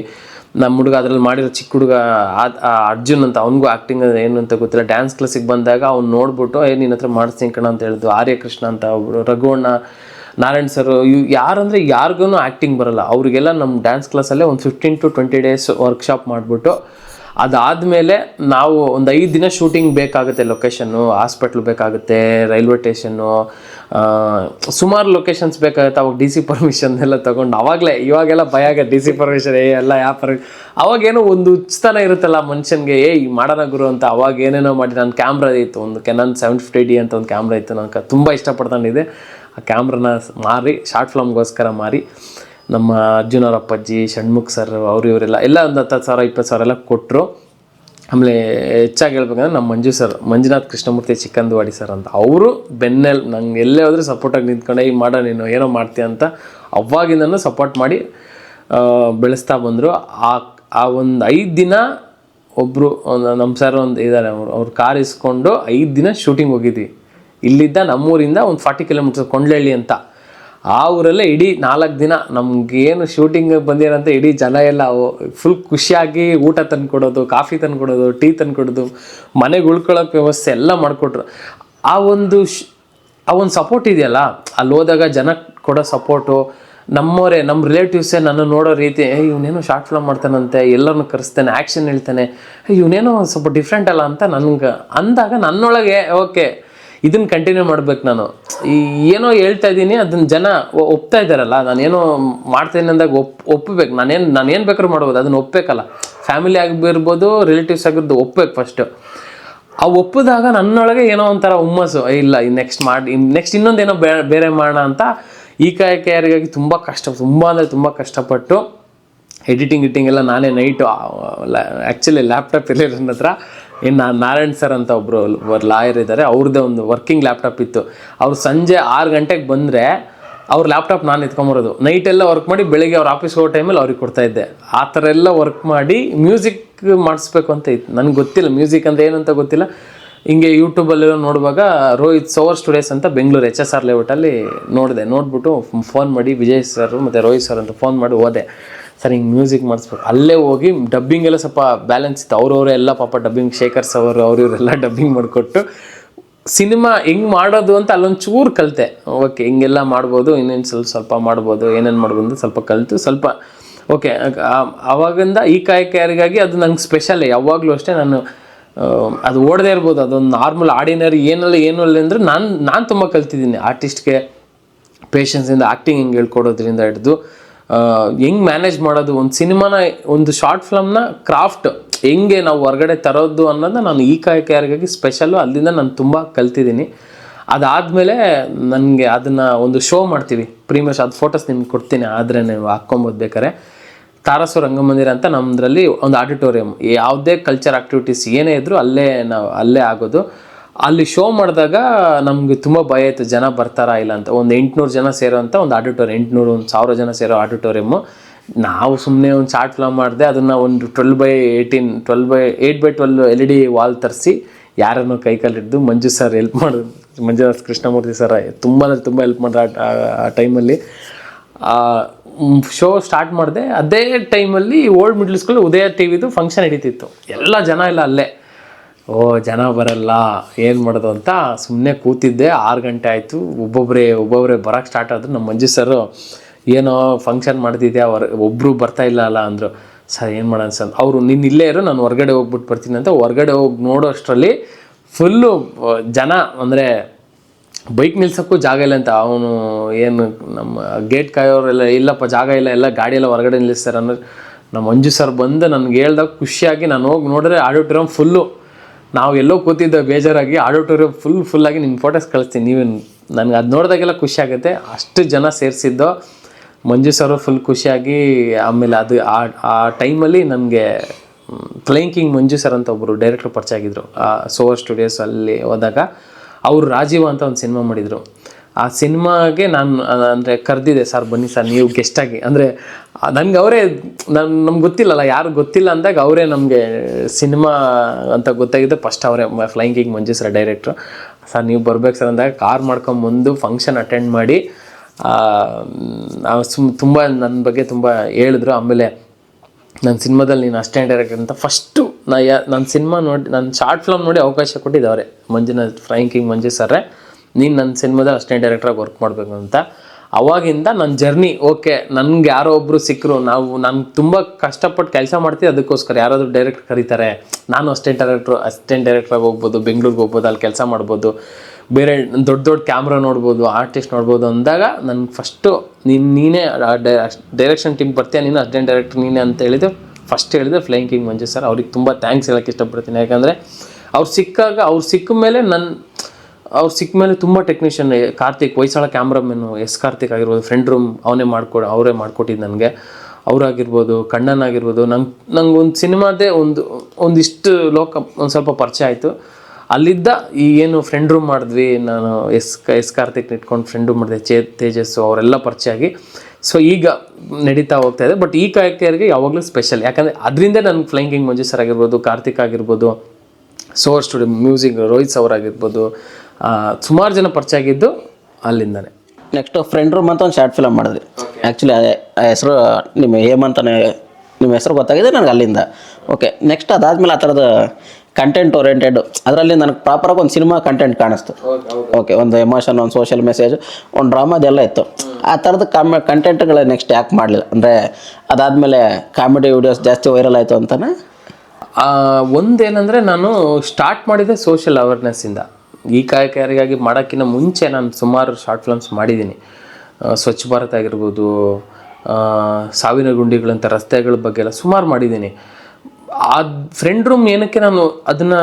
ನಮ್ಮ ಹುಡುಗ ಅದ್ರಲ್ಲಿ ಮಾಡಿರೋ ಚಿಕ್ಕ ಹುಡುಗ ಅರ್ಜುನ್ ಅಂತ ಅವನಿಗೂ ಆ್ಯಕ್ಟಿಂಗ್ ಅಂದರೆ ಏನು ಅಂತ ಗೊತ್ತಿಲ್ಲ. ಡ್ಯಾನ್ಸ್ ಕ್ಲಾಸಿಗೆ ಬಂದಾಗ ಅವ್ನು ನೋಡ್ಬಿಟ್ಟು, ಏ ನಿನ್ನ ಹತ್ರ ಮಾಡಿಸ್ತೀನಿ ಕಣ ಅಂತ ಹೇಳಿದ್ದು ಆರ್ಯಕೃಷ್ಣ ಅಂತ ಒಬ್ಬರು ರಘುವಣ್ಣ ನಾರಾಯಣ್ ಸರ್ ಇವ್ ಯಾರಂದ್ರೆ ಯಾರಿಗೂ ಆ್ಯಕ್ಟಿಂಗ್ ಬರಲ್ಲ. ಅವರಿಗೆಲ್ಲ ನಮ್ಮ ಡ್ಯಾನ್ಸ್ ಕ್ಲಾಸಲ್ಲೇ ಒಂದು fifteen to twenty days workshop ಮಾಡಿಬಿಟ್ಟು ಅದಾದಮೇಲೆ ನಾವು ಒಂದು ಐದು ದಿನ ಶೂಟಿಂಗ್ ಬೇಕಾಗುತ್ತೆ ಲೊಕೇಶನ್ನು ಹಾಸ್ಪಿಟ್ಲ್ ಬೇಕಾಗುತ್ತೆ ರೈಲ್ವೆ ಸ್ಟೇಷನ್ನು ಸುಮಾರು ಲೊಕೇಶನ್ಸ್ ಬೇಕಾಗುತ್ತೆ. ಅವಾಗ ಡಿ ಸಿ ಪರ್ಮಿಷನ್ ಎಲ್ಲ ತೊಗೊಂಡು ಅವಾಗಲೇ, ಇವಾಗೆಲ್ಲ ಭಯ ಆಗ ಡಿ ಸಿ ಪರ್ಮಿಷನ್ ಏ, ಎಲ್ಲ ಯಾವ ಪರ್ ಅವಾಗೇನೋ ಒಂದು ಉಚ್ಚತನ ಇರುತ್ತಲ್ಲ ಮನುಷ್ಯನಿಗೆ, ಏ ಮಾಡೋಣ ಗುರು ಅಂತ. ಅವಾಗ ಏನೇನೋ ಮಾಡಿ ನನ್ನ ಕ್ಯಾಮ್ರಾ ಇತ್ತು. ಒಂದು ಕೆನನ್ ಸೆವೆನ್ ಫಿಫ್ಟಿ ಡಿ ಅಂತ ಒಂದು ಕ್ಯಾಮ್ರಾ ಇತ್ತು. ನನಗೆ ತುಂಬ ಇಷ್ಟಪಡ್ಕೊಂಡಿದ್ದೆ ಆ ಕ್ಯಾಮ್ರನ ಮಾರಿ, ಶಾರ್ಟ್ ಫಿಲಮ್ಗೋಸ್ಕರ ಮಾರಿ, ನಮ್ಮ ಅಪ್ಪಾಜಿ, ಷಣ್ಮುಖ್ ಸರ್ ಅವರು ಇವರೆಲ್ಲ, ಎಲ್ಲ ಒಂದು ಹತ್ತು ಸಾವಿರ, ಇಪ್ಪತ್ತು ಸಾವಿರ ಎಲ್ಲ ಕೊಟ್ಟರು ಆಮೇಲೆ ಹೆಚ್ಚಾಗಿ ಹೇಳ್ಬೇಕಂದ್ರೆ ನಮ್ಮ ಮಂಜು ಸರ್ ಮಂಜುನಾಥ್ ಕೃಷ್ಣಮೂರ್ತಿ ಚಿಕ್ಕಂದುವಾಡಿ ಸರ್ ಅಂತ. ಅವರು ಬೆನ್ನೆಲ್, ನಂಗೆ ಎಲ್ಲೇ ಹೋದ್ರೆ ಸಪೋರ್ಟಾಗಿ ನಿಂತ್ಕೊಂಡೆ ಈ ಮಾಡೋ, ನೀನು ಏನೋ ಮಾಡ್ತೀಯ ಅಂತ ಅವಾಗಿಂದನೂ ಸಪೋರ್ಟ್ ಮಾಡಿ ಬೆಳೆಸ್ತಾ ಬಂದರು. ಆ ಆ ಒಂದು ಐದು ದಿನ ಒಬ್ಬರು ನಮ್ಮ ಸರ್ ಒಂದು ಇದ್ದಾರೆ ಅವರು, ಅವ್ರು ಕಾರ್ ಇಸ್ಕೊಂಡು ಐದು ದಿನ ಶೂಟಿಂಗ್ ಹೋಗಿದ್ವಿ. ಇಲ್ಲಿದ್ದ ನಮ್ಮೂರಿಂದ ಒಂದು ಫಾರ್ಟಿ ಕಿಲೋಮೀಟರ್ ಕೊಂಡ್ಲಹಳ್ಳಿ ಅಂತ. ಆ ಊರಲ್ಲೇ ಇಡೀ ನಾಲ್ಕು ದಿನ ನಮಗೇನು ಶೂಟಿಂಗ್ ಬಂದಿರೋಂಥ ಇಡೀ ಜನ ಎಲ್ಲ ಫುಲ್ ಖುಷಿಯಾಗಿ ಊಟ ತಂದುಕೊಡೋದು, ಕಾಫಿ ತಂದ್ಕೊಡೋದು, ಟೀ ತಂದುಕೊಡೋದು, ಮನೆಗೆ ಉಳ್ಕೊಳ್ಳೋಕೆ ವ್ಯವಸ್ಥೆ ಎಲ್ಲ ಮಾಡಿಕೊಟ್ರು. ಆ ಒಂದು ಆ ಒಂದು ಸಪೋರ್ಟ್ ಇದೆಯಲ್ಲ, ಅಲ್ಲಿ ಹೋದಾಗ ಜನ ಕೊಡೋ ಸಪೋರ್ಟು ನಮ್ಮವರೇ ನಮ್ಮ ರಿಲೇಟಿವ್ಸೇ ನನ್ನ ನೋಡೋ ರೀತಿ ಇವನೇನೋ ಶಾರ್ಟ್ ಫಿಲಮ್ ಮಾಡ್ತಾನಂತೆ, ಎಲ್ಲರನ್ನು ಕರೆಸ್ತಾನೆ ಆ್ಯಕ್ಷನ್ ಹೇಳ್ತಾನೆ ಇವನೇನೋ ಸ್ವಲ್ಪ ಡಿಫ್ರೆಂಟ್ ಅಲ್ಲ ಅಂತ ನನ್ಗೆ ಅಂದಾಗ ನನ್ನೊಳಗೆ ಓಕೆ ಇದನ್ನ ಕಂಟಿನ್ಯೂ ಮಾಡ್ಬೇಕು ನಾನು. ಈ ಏನೋ ಹೇಳ್ತಾ ಇದ್ದೀನಿ ಅದನ್ನ ಜನ ಒಪ್ತಾ ಇದ್ದಾರಲ್ಲ, ನಾನೇನೋ ಮಾಡ್ತೇನೆ ಅಂದಾಗ ಒಪ್ ಒಪ್ಪಬೇಕು ನಾನೇನು ನಾನೇನು ಬೇಕಾದ್ರೂ ಮಾಡ್ಬೋದು, ಅದನ್ನ ಒಪ್ಪಬೇಕಲ್ಲ ಫ್ಯಾಮಿಲಿ ಆಗಿರ್ಬೋದು ರಿಲೇಟಿವ್ಸ್ ಆಗಿರ್ಬೋದು ಒಪ್ಪಬೇಕು ಫಸ್ಟು ಆ ಒಪ್ಪಿದಾಗ ನನ್ನೊಳಗೆ ಏನೋ ಒಂಥರ ಹುಮ್ಮಸ್ಸು ಇಲ್ಲ ನೆಕ್ಸ್ಟ್ ಮಾಡಿ ನೆಕ್ಸ್ಟ್ ಇನ್ನೊಂದೇನೋ ಬೇರೆ ಮಾಡೋಣ ಅಂತ ಈ ಕಾಯಕೆಯರಿಗಾಗಿ ತುಂಬ ಕಷ್ಟ, ತುಂಬ ಅಂದರೆ ತುಂಬ ಕಷ್ಟಪಟ್ಟು ಎಡಿಟಿಂಗ್ ಗಿಟ್ಟಿಂಗ್ ಎಲ್ಲ ನಾನೇ ನೈಟು ಆ್ಯಕ್ಚುಲಿ ಲ್ಯಾಪ್ಟಾಪ್ ಇರಲಿಲ್ಲ ನನ್ನ ಹತ್ರ. ಇನ್ನು ನಾರಾಯಣ್ ಸರ್ ಅಂತ ಒಬ್ಬರು ಲಾಯರ್ ಇದ್ದಾರೆ ಅವ್ರದ್ದೇ ಒಂದು ವರ್ಕಿಂಗ್ ಲ್ಯಾಪ್ಟಾಪ್ ಇತ್ತು. ಅವ್ರು ಸಂಜೆ ಆರು ಗಂಟೆಗೆ ಬಂದರೆ ಅವ್ರ ಲ್ಯಾಪ್ಟಾಪ್ ನಾನು ಎತ್ಕೊಂಬರೋದು. ನೈಟೆಲ್ಲ ವರ್ಕ್ ಮಾಡಿ ಬೆಳಿಗ್ಗೆ ಅವ್ರ ಆಫೀಸ್ ಹೋಗೋ ಟೈಮಲ್ಲಿ ಅವ್ರಿಗೆ ಕೊಡ್ತಾ ಇದ್ದೆ. ಆ ಥರ ಎಲ್ಲ ವರ್ಕ್ ಮಾಡಿ ಮ್ಯೂಸಿಕ್ ಮಾಡಿಸ್ಬೇಕು ಅಂತ ಇತ್ತು. ನನಗೆ ಗೊತ್ತಿಲ್ಲ ಮ್ಯೂಸಿಕ್ ಅಂದರೆ ಏನಂತ ಗೊತ್ತಿಲ್ಲ. ಹಿಂಗೆ ಯೂಟ್ಯೂಬಲ್ಲೆಲ್ಲ ನೋಡುವಾಗ ರೋಹಿತ್ ಸೋವರ್ ಸ್ಟುಡಿಯೋಸ್ ಅಂತ ಬೆಂಗಳೂರು ಎಚ್ ಎಸ್ ಆರ್ ಲೇಔಟಲ್ಲಿ ನೋಡಿದೆ. ನೋಡಿಬಿಟ್ಟು ಫೋನ್ ಮಾಡಿ ವಿಜಯ್ ಸರ್ ಮತ್ತು ರೋಹಿತ್ ಸರ್ ಅಂತ ಫೋನ್ ಮಾಡಿ ಹೋದೆ ಸರ್, ಹಿಂಗೆ ಮ್ಯೂಸಿಕ್ ಮಾಡಿಸ್ಬೇಕು. ಅಲ್ಲೇ ಹೋಗಿ ಡಬ್ಬಿಂಗ್ ಎಲ್ಲ ಸ್ವಲ್ಪ ಬ್ಯಾಲೆನ್ಸ್ ಇತ್ತು. ಅವ್ರವರೇ ಎಲ್ಲ ಪಾಪ ಡಬ್ಬಿಂಗ್ ಶೇಖರ್ಸ್ ಅವರು ಅವ್ರ ಇವರೆಲ್ಲ ಡಬ್ಬಿಂಗ್ ಮಾಡಿಕೊಟ್ಟು ಸಿನಿಮಾ ಹೆಂಗೆ ಮಾಡೋದು ಅಂತ ಅಲ್ಲೊಂದು ಚೂರು ಕಲಿತೆ. ಓಕೆ ಹಿಂಗೆಲ್ಲ ಮಾಡ್ಬೋದು, ಇನ್ನೇನು ಸ್ವಲ್ಪ ಸ್ವಲ್ಪ ಮಾಡ್ಬೋದು, ಏನೇನು ಮಾಡ್ಬೋದು ಸ್ವಲ್ಪ ಕಲಿತು, ಸ್ವಲ್ಪ ಓಕೆ ಅವಾಗಿಂದ ಈ ಕಾಯಕಿಯರಿಗಾಗಿ ಅದು ನಂಗೆ ಸ್ಪೆಷಲ್ ಯಾವಾಗಲೂ ಅಷ್ಟೇ ನಾನು ಅದು ಓಡದೇ ಇರ್ಬೋದು. ಅದೊಂದು ನಾರ್ಮಲ್ ಆರ್ಡಿನರಿ ಏನಲ್ಲ, ಏನು ಅಲ್ಲ ಅಂದರೆ ನಾನು ನಾನು ತುಂಬ ಕಲ್ತಿದ್ದೀನಿ. ಆರ್ಟಿಸ್ಟ್ಗೆ ಪೇಷನ್ಸಿಂದ ಆ್ಯಕ್ಟಿಂಗ್ ಹಿಂಗೆ ಹೇಳ್ಕೊಡೋದ್ರಿಂದ ಹಿಡಿದು ಹೆಂಗೆ ಮ್ಯಾನೇಜ್ ಮಾಡೋದು? ಒಂದು ಸಿನಿಮಾನ, ಒಂದು ಶಾರ್ಟ್ ಫಿಲಮ್ನ ಕ್ರಾಫ್ಟ್ ಹೆಂಗೆ ನಾವು ಹೊರಗಡೆ ತರೋದು ಅನ್ನೋದನ್ನ ನಾನು ಈ ಕಾಯಕಾರಿಗಾಗಿ ಸ್ಪೆಷಲ್ಲು ಅಲ್ಲಿಂದ ನಾನು ತುಂಬ ಕಲ್ತಿದ್ದೀನಿ. ಅದಾದಮೇಲೆ ನನಗೆ ಅದನ್ನು ಒಂದು ಶೋ ಮಾಡ್ತೀವಿ. ಪ್ರೀಮಿಯರ್ ಅದು ಫೋಟೋಸ್ ನಿಮ್ಗೆ ಕೊಡ್ತೀನಿ, ಆದರೆ ನೀವು ಹಾಕ್ಕೊಂಬೋದು ಬೇಕಾರೆ ತಾರಸು ರಂಗಮಂದಿರ ಅಂತ ನಮ್ಮದ್ರಲ್ಲಿ ಒಂದು ಆಡಿಟೋರಿಯಂ ಯಾವುದೇ ಕಲ್ಚರ್ ಆಕ್ಟಿವಿಟೀಸ್ ಏನೇ ಇದ್ದರೂ ಅಲ್ಲೇ ನಾವು, ಅಲ್ಲೇ ಆಗೋದು. ಅಲ್ಲಿ ಶೋ ಮಾಡಿದಾಗ ನಮಗೆ ತುಂಬ ಭಯ ಇತ್ತು, ಜನ ಬರ್ತಾರಾ ಇಲ್ಲ ಅಂತ. ಒಂದು ಎಂಟುನೂರು ಜನ ಸೇರೋಂಥ ಒಂದು ಆಡಿಟೋರಿಯಂ ಎಂಟುನೂರು, ಒಂದು ಸಾವಿರ ಜನ ಸೇರೋ ಆಡಿಟೋರಿಯಮ್ಮು ನಾವು ಸುಮ್ಮನೆ ಒಂದು ಚಾರ್ಟ್ ಫಿಲಮ್ ಮಾಡಿದೆ, ಅದನ್ನು ಒಂದು twelve by eighteen twelve by eight by twelve L E D wall ತರಿಸಿ ಯಾರನ್ನು ಕೈ ಕಾಲಿದ್ದು ಮಂಜು ಸರ್ ಹೆಲ್ಪ್ ಮಾಡಿದ್ರು ಮಂಜುನಾಥ್ ಕೃಷ್ಣಮೂರ್ತಿ ಸರ್ ತುಂಬ ಅಂದರೆ ತುಂಬ ಹೆಲ್ಪ್ ಮಾಡಿದ್ರು ಆ- ಟೈಮಲ್ಲಿ ಶೋ ಸ್ಟಾರ್ಟ್ ಮಾಡಿದೆ, ಅದೇ ಟೈಮಲ್ಲಿ old middle school Udaya T ವಿದು ಫಂಕ್ಷನ್ ನಡೀತಿತ್ತು. ಎಲ್ಲ ಜನ ಎಲ್ಲ ಅಲ್ಲೇ. ಓ, ಜನ ಬರಲ್ಲ, ಏನು ಮಾಡೋದು ಅಂತ ಸುಮ್ಮನೆ ಕೂತಿದ್ದೆ. ಆರು ಗಂಟೆ ಆಯಿತು. ಒಬ್ಬೊಬ್ಬರೇ ಒಬ್ಬೊಬ್ಬರೇ ಬರೋಕ್ಕೆ ಸ್ಟಾರ್ಟ್ ಆದರು. ನಮ್ಮ ಮಂಜು ಸರು ಏನೋ ಫಂಕ್ಷನ್ ಮಾಡ್ತಿದ್ದೆ ಅವ್ರ ಒಬ್ಬರು ಬರ್ತಾ ಇಲ್ಲ ಅಲ್ಲ ಅಂದರು. ಸರ್ ಏನು ಮಾಡೋಣ ಸರ್ ಅವರು ನಿನ್ನ ಇಲ್ಲೇ ಇರೋ, ನಾನು ಹೊರಗಡೆ ಹೋಗ್ಬಿಟ್ಟು ಬರ್ತೀನಿ ಅಂತ ಹೊರಗಡೆ ಹೋಗಿ ನೋಡೋ ಅಷ್ಟರಲ್ಲಿ ಫುಲ್ಲು ಜನ ಅಂದರೆ ಬೈಕ್ ನಿಲ್ಸೋಕ್ಕೂ ಜಾಗ ಇಲ್ಲ ಅಂತ. ಅವನು ಏನು, ನಮ್ಮ ಗೇಟ್ ಕಾಯೋರೆಲ್ಲ ಇಲ್ಲಪ್ಪ, ಜಾಗ ಇಲ್ಲ, ಎಲ್ಲ ಗಾಡಿ ಎಲ್ಲ ಹೊರಗಡೆ ನಿಲ್ಲಿಸ್ತಾರೆ ಅಂದ್ರೆ ನಮ್ಮ ಮಂಜು ಸರ್ ಬಂದು ನನಗೆ ಹೇಳ್ದಾಗ ಖುಷಿಯಾಗಿ ನಾನು ಹೋಗಿ ನೋಡಿದ್ರೆ ಆಡಿಟೋರಿಯಂ ಫುಲ್ಲು ನಾವು ಎಲ್ಲೋ ಕೂತಿದ್ದ ಬೇಜಾರಾಗಿ ಆಡಿಟೋರಿಯಂ ಫುಲ್ ಫುಲ್ಲಾಗಿ ನಿಮ್ಮ ಫೋಟೋಸ್ ಕಳಿಸ್ತೀನಿ. ನೀವು ನನಗೆ ಅದು ನೋಡಿದಾಗೆಲ್ಲ ಖುಷಿ ಆಗುತ್ತೆ. ಅಷ್ಟು ಜನ ಸೇರಿಸಿದ್ದು. ಮಂಜು ಸರ್ ಫುಲ್ ಖುಷಿಯಾಗಿ ಆಮೇಲೆ ಅದು ಆ ಆ ಟೈಮಲ್ಲಿ ನನಗೆ ಫ್ಲೈಂಗ್ ಕಿಂಗ್ ಮಂಜು ಸರ್ ಅಂತ ಒಬ್ಬರು ಡೈರೆಕ್ಟ್ರ್ ಪರಿಚಯ ಆಗಿದ್ದರು ಸೋವರ್ ಸ್ಟುಡಿಯೋಸ್ ಅಲ್ಲಿ ಹೋದಾಗ. ಅವರು ರಾಜೀವ ಅಂತ ಒಂದು ಸಿನಿಮಾ ಮಾಡಿದರು. ಆ ಸಿನಿಮಾಗೆ ನಾನು ಅಂದರೆ ಕರೆದಿದೆ, ಸರ್ ಬನ್ನಿ ಸರ್, ನೀವು ಗೆಸ್ಟಾಗಿ ಅಂದರೆ ನನಗೆ ಅವರೇ, ನಾನು, ನಮ್ಗೆ ಗೊತ್ತಿಲ್ಲಲ್ಲ, ಯಾರು ಗೊತ್ತಿಲ್ಲ ಅಂದಾಗ ಅವರೇ ನಮಗೆ ಸಿನಿಮಾ ಅಂತ ಗೊತ್ತಾಗಿದೆ. ಫಸ್ಟ್ ಅವರೇ ಫ್ಲೈಯಿಂಗ್ ಕಿಂಗ್ ಮಂಜು ಸರ್ ಡೈರೆಕ್ಟ್ರು ಸರ್, ನೀವು ಬರ್ಬೇಕು ಸರ್ ಅಂದಾಗ ಕಾರ್ ಮಾಡ್ಕೊಂಬಂದು ಫಂಕ್ಷನ್ ಅಟೆಂಡ್ ಮಾಡಿ ಸುಮ್, ತುಂಬ ನನ್ನ ಬಗ್ಗೆ ತುಂಬ ಹೇಳಿದ್ರು. ಆಮೇಲೆ ನನ್ನ ಸಿನಿಮಾದಲ್ಲಿ ನೀನು ಅಷ್ಟೇ ಡೈರೆಕ್ಟರ್ ಅಂತ ಫಸ್ಟು ನಾ, ಯಾ ನನ್ನ ಸಿನಿಮಾ ನೋಡಿ ನನ್ನ ಶಾರ್ಟ್ ಫಿಲ್ಮ್ ನೋಡಿ ಅವಕಾಶ ಕೊಟ್ಟಿದ್ದವ್ರೆ ಮಂಜುನಾಥ್ ಫ್ರೈಂಕಿಂಗ್ ಮಂಜು ಸರ್ರೆ ನೀನು ನನ್ನ ಸಿನಿಮಾದಲ್ಲಿ ಅಸ್ಟೆಂಟ್ ಡೈರೆಕ್ಟ್ರಾಗಿ ವರ್ಕ್ ಮಾಡಬೇಕು ಅಂತ. ಅವಾಗಿಂದ ನನ್ನ ಜರ್ನಿ ಓಕೆ ನನಗೆ ಯಾರೋ ಒಬ್ಬರು ಸಿಕ್ಕರು ನಾವು ನಾನು ತುಂಬ ಕಷ್ಟಪಟ್ಟು ಕೆಲಸ ಮಾಡ್ತೀವಿ, ಅದಕ್ಕೋಸ್ಕರ ಯಾರಾದರೂ ಡೈರೆಕ್ಟ್ ಕರೀತಾರೆ. ನಾನು ಅಸ್ಟೆಂಟ್ ಡೈರೆಕ್ಟ್ರು ಅಸಿಸ್ಟೆಂಟ್ ಡೈರೆಕ್ಟ್ರಾಗಿ ಹೋಗ್ಬೋದು, ಬೆಂಗಳೂರಿಗೆ ಹೋಗ್ಬೋದು, ಅಲ್ಲಿ ಕೆಲಸ ಮಾಡ್ಬೋದು, ಬೇರೆ ದೊಡ್ಡ ದೊಡ್ಡ ಕ್ಯಾಮ್ರಾ ನೋಡ್ಬೋದು ಆರ್ಟಿಸ್ಟ್ ನೋಡ್ಬೋದು ಅಂದಾಗ ನನ್ಗೆ ಫಸ್ಟು ನೀನು, ನೀನೇ ಡೈರೆಕ್ಷನ್ ಟೀಮ್ ಬರ್ತೀಯ, ನೀನು ಅಸಿಸ್ಟೆಂಟ್ ಡೈರೆಕ್ಟ್ರ್ ನೀನೇ ಅಂತ ಹೇಳಿದ್ದು ಫಸ್ಟ್ ಹೇಳಿದೆ ಫ್ಲೈಯಿಂಗ್ ಕಿಂಗ್ ಮಂಜು ಸರ್ ಅವ್ರಿಗೆ ತುಂಬ ಥ್ಯಾಂಕ್ಸ್ ಹೇಳೋಕ್ಕೆ ಇಷ್ಟಪಡ್ತೀನಿ. ಯಾಕಂದರೆ ಅವ್ರು ಸಿಕ್ಕಾಗ, ಅವ್ರು ಸಿಕ್ಕ ಮೇಲೆ ನನ್ನ ಅವ್ರು ಸಿಕ್ಕ ಮೇಲೆ ತುಂಬ technician Karthik, Hoysala cameraman S Karthik ಆಗಿರ್ಬೋದು ಫ್ರೆಂಡ್ ರೂಮ್ ಅವನೇ ಮಾಡ್ಕೊಡು, ಅವರೇ ಮಾಡಿಕೊಟ್ಟಿದ್ದು ನನಗೆ. ಅವರಾಗಿರ್ಬೋದು ಕಣ್ಣನ್ ಆಗಿರ್ಬೋದು, ನಂಗೆ ನಂಗೆ ಒಂದು ಸಿನಿಮಾದೇ ಒಂದು, ಒಂದಿಷ್ಟು ಲೋಕ, ಒಂದು ಸ್ವಲ್ಪ ಪರಿಚಯ ಆಯಿತು. ಅಲ್ಲಿದ್ದ ಈ ಏನು ಫ್ರೆಂಡ್ ರೂಮ್ ಮಾಡಿದ್ವಿ, ನಾನು ಎಸ್ ಎಸ್ ಕಾರ್ತಿಕ್ ಇಟ್ಕೊಂಡು ಫ್ರೆಂಡ್ ರೂಮ್ ಮಾಡಿದೆ ಚೇ ತೇಜಸ್ಸು ಅವರೆಲ್ಲ ಪರಿಚಯ ಆಗಿ. ಸೊ ಈಗ ನಡೀತಾ ಹೋಗ್ತಾ ಇದೆ ಬಟ್ ಈ ಕ್ಯಾರೆಕ್ಟರ್ಗೆ ಯಾವಾಗಲೂ ಸ್ಪೆಷಲ್ ಯಾಕಂದರೆ ಅದರಿಂದ ನನಗೆ ಫ್ಲೈಂಗಿಂಗ್ ಮಂಜು ಸರ್ ಆಗಿರ್ಬೋದು, ಕಾರ್ತಿಕ್ ಆಗಿರ್ಬೋದು ಸೋರ್ ಸ್ಟುಡಿಯೋ ಮ್ಯೂಸಿಕ್ ರೋಹಿತ್ ಸವರ್ ಆಗಿರ್ಬೋದು ಸುಮಾರು ಜನ ಪರಿಚಯ ಆಗಿದ್ದು ಅಲ್ಲಿಂದನೇ. ನೆಕ್ಸ್ಟ್ ಫ್ರೆಂಡ್ ರೂಮ್ ಅಂತ ಒಂದು ಶಾರ್ಟ್ ಫಿಲಮ್ ಮಾಡಿದ್ರಿ ಆ್ಯಕ್ಚುಲಿ ಆ ಹೆಸರು ನಿಮ್ಮ ಹೇಮಂತನೇ ನಿಮ್ಮ ಹೆಸರು ಗೊತ್ತಾಗಿದೆ ನನಗೆ ಅಲ್ಲಿಂದ. ಓಕೆ ನೆಕ್ಸ್ಟ್ ಅದಾದ್ಮೇಲೆ ಆ ಥರದ ಕಂಟೆಂಟ್ ಓರಿಯೆಂಟೆಡ್ ಅದರಲ್ಲಿ ನನಗೆ ಪ್ರಾಪರಾಗಿ ಒಂದು ಸಿನಿಮಾ ಕಂಟೆಂಟ್ ಕಾಣಿಸ್ತು. ಓಕೆ ಒಂದು ಎಮೋಷನ್ ಒಂದು ಸೋಷಿಯಲ್ ಮೆಸೇಜ್ ಒಂದು ಡ್ರಾಮಾ ಅದೆಲ್ಲ ಇತ್ತು. ಆ ಥರದ ಕಾಮ ಕಂಟೆಂಟ್ಗಳು ನೆಕ್ಸ್ಟ್ ಯಾಕೆ ಮಾಡಲಿಲ್ಲ? ಅಂದರೆ ಅದಾದಮೇಲೆ ಕಾಮಿಡಿ ವಿಡಿಯೋಸ್ ಜಾಸ್ತಿ ವೈರಲ್ ಆಯಿತು ಅಂತಲೇ ಒಂದೇನೆಂದರೆ ಒಂದೇನಂದರೆ ನಾನು ಸ್ಟಾರ್ಟ್ ಮಾಡಿದ್ದೆ ಸೋಷಿಯಲ್ ಅವೇರ್ನೆಸ್ಸಿಂದ ಈ ಕಾರ್ಯಕಾರಿಗಾಗಿ ಮಾಡೋಕ್ಕಿಂತ ಮುಂಚೆ ನಾನು ಸುಮಾರು ಶಾರ್ಟ್ ಫಿಲ್ಮ್ಸ್ ಮಾಡಿದ್ದೀನಿ. ಸ್ವಚ್ಛ ಭಾರತ್ ಆಗಿರ್ಬೋದು ಸಾವಿನ ಗುಂಡಿಗಳಂಥ ರಸ್ತೆಗಳ ಬಗ್ಗೆ ಎಲ್ಲ ಸುಮಾರು ಮಾಡಿದ್ದೀನಿ. ಆ ಫ್ರೆಂಡ್ ರೂಮ್ ಏನಕ್ಕೆ ನಾನು ಅದನ್ನು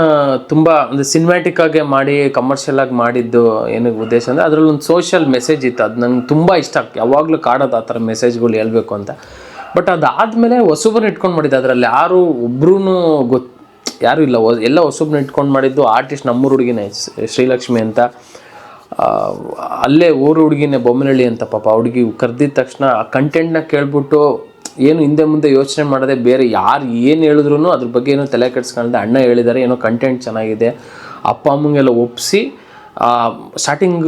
ತುಂಬ ಅಂದರೆ ಸಿನಿಮ್ಯಾಟಿಕ್ ಆಗಿ ಮಾಡಿ ಕಮರ್ಷಿಯಲ್ ಆಗಿ ಮಾಡಿದ್ದು ಏನಕ್ಕೆ ಉದ್ದೇಶ ಅಂದರೆ ಅದರಲ್ಲಿ ಒಂದು ಸೋಷಿಯಲ್ ಮೆಸೇಜ್ ಇತ್ತು. ಅದು ನಂಗೆ ತುಂಬ ಇಷ್ಟ ಯಾವಾಗಲೂ ಕಾಡೋದು ಆ ಥರ ಮೆಸೇಜ್ಗಳು ಹೇಳ್ಬೇಕು ಅಂತ. ಬಟ್ ಅದಾದಮೇಲೆ ಹೊಸಬ್ರನ್ನ ಇಟ್ಕೊಂಡು ಮಾಡಿದ್ದೆ ಅದರಲ್ಲಿ ಯಾರು ಒಬ್ರೂ ಗೊತ್ತು ಯಾರೂ ಇಲ್ಲ. ಎಲ್ಲ ಹೊಸಬ್ನ ಇಟ್ಕೊಂಡು ಮಾಡಿದ್ದು ಆರ್ಟಿಸ್ಟ್ ನಮ್ಮೂರು ಹುಡುಗಿನೇ ಶ್ರೀಲಕ್ಷ್ಮಿ ಅಂತ. ಅಲ್ಲೇ ಊರು ಹುಡುಗಿನೇ ಬೊಮ್ಮನಹಳ್ಳಿ ಅಂತ ಪಾಪ. ಹುಡುಗಿ ಕರೆದಿದ ತಕ್ಷಣ ಆ ಕಂಟೆಂಟ್ನ ಕೇಳ್ಬಿಟ್ಟು ಏನು ಹಿಂದೆ ಮುಂದೆ ಯೋಚನೆ ಮಾಡದೆ ಬೇರೆ ಯಾರು ಏನು ಹೇಳಿದ್ರು ಅದ್ರ ಬಗ್ಗೆ ಏನೋ ತಲೆ ಕೆಡ್ಸ್ಕೊಳ್ಳದೆ ಅಣ್ಣ ಹೇಳಿದ್ದಾರೆ ಏನೋ ಕಂಟೆಂಟ್ ಚೆನ್ನಾಗಿದೆ. ಅಪ್ಪ ಅಮ್ಮಂಗೆಲ್ಲ ಒಪ್ಪಿಸಿ ಸ್ಟಾರ್ಟಿಂಗ್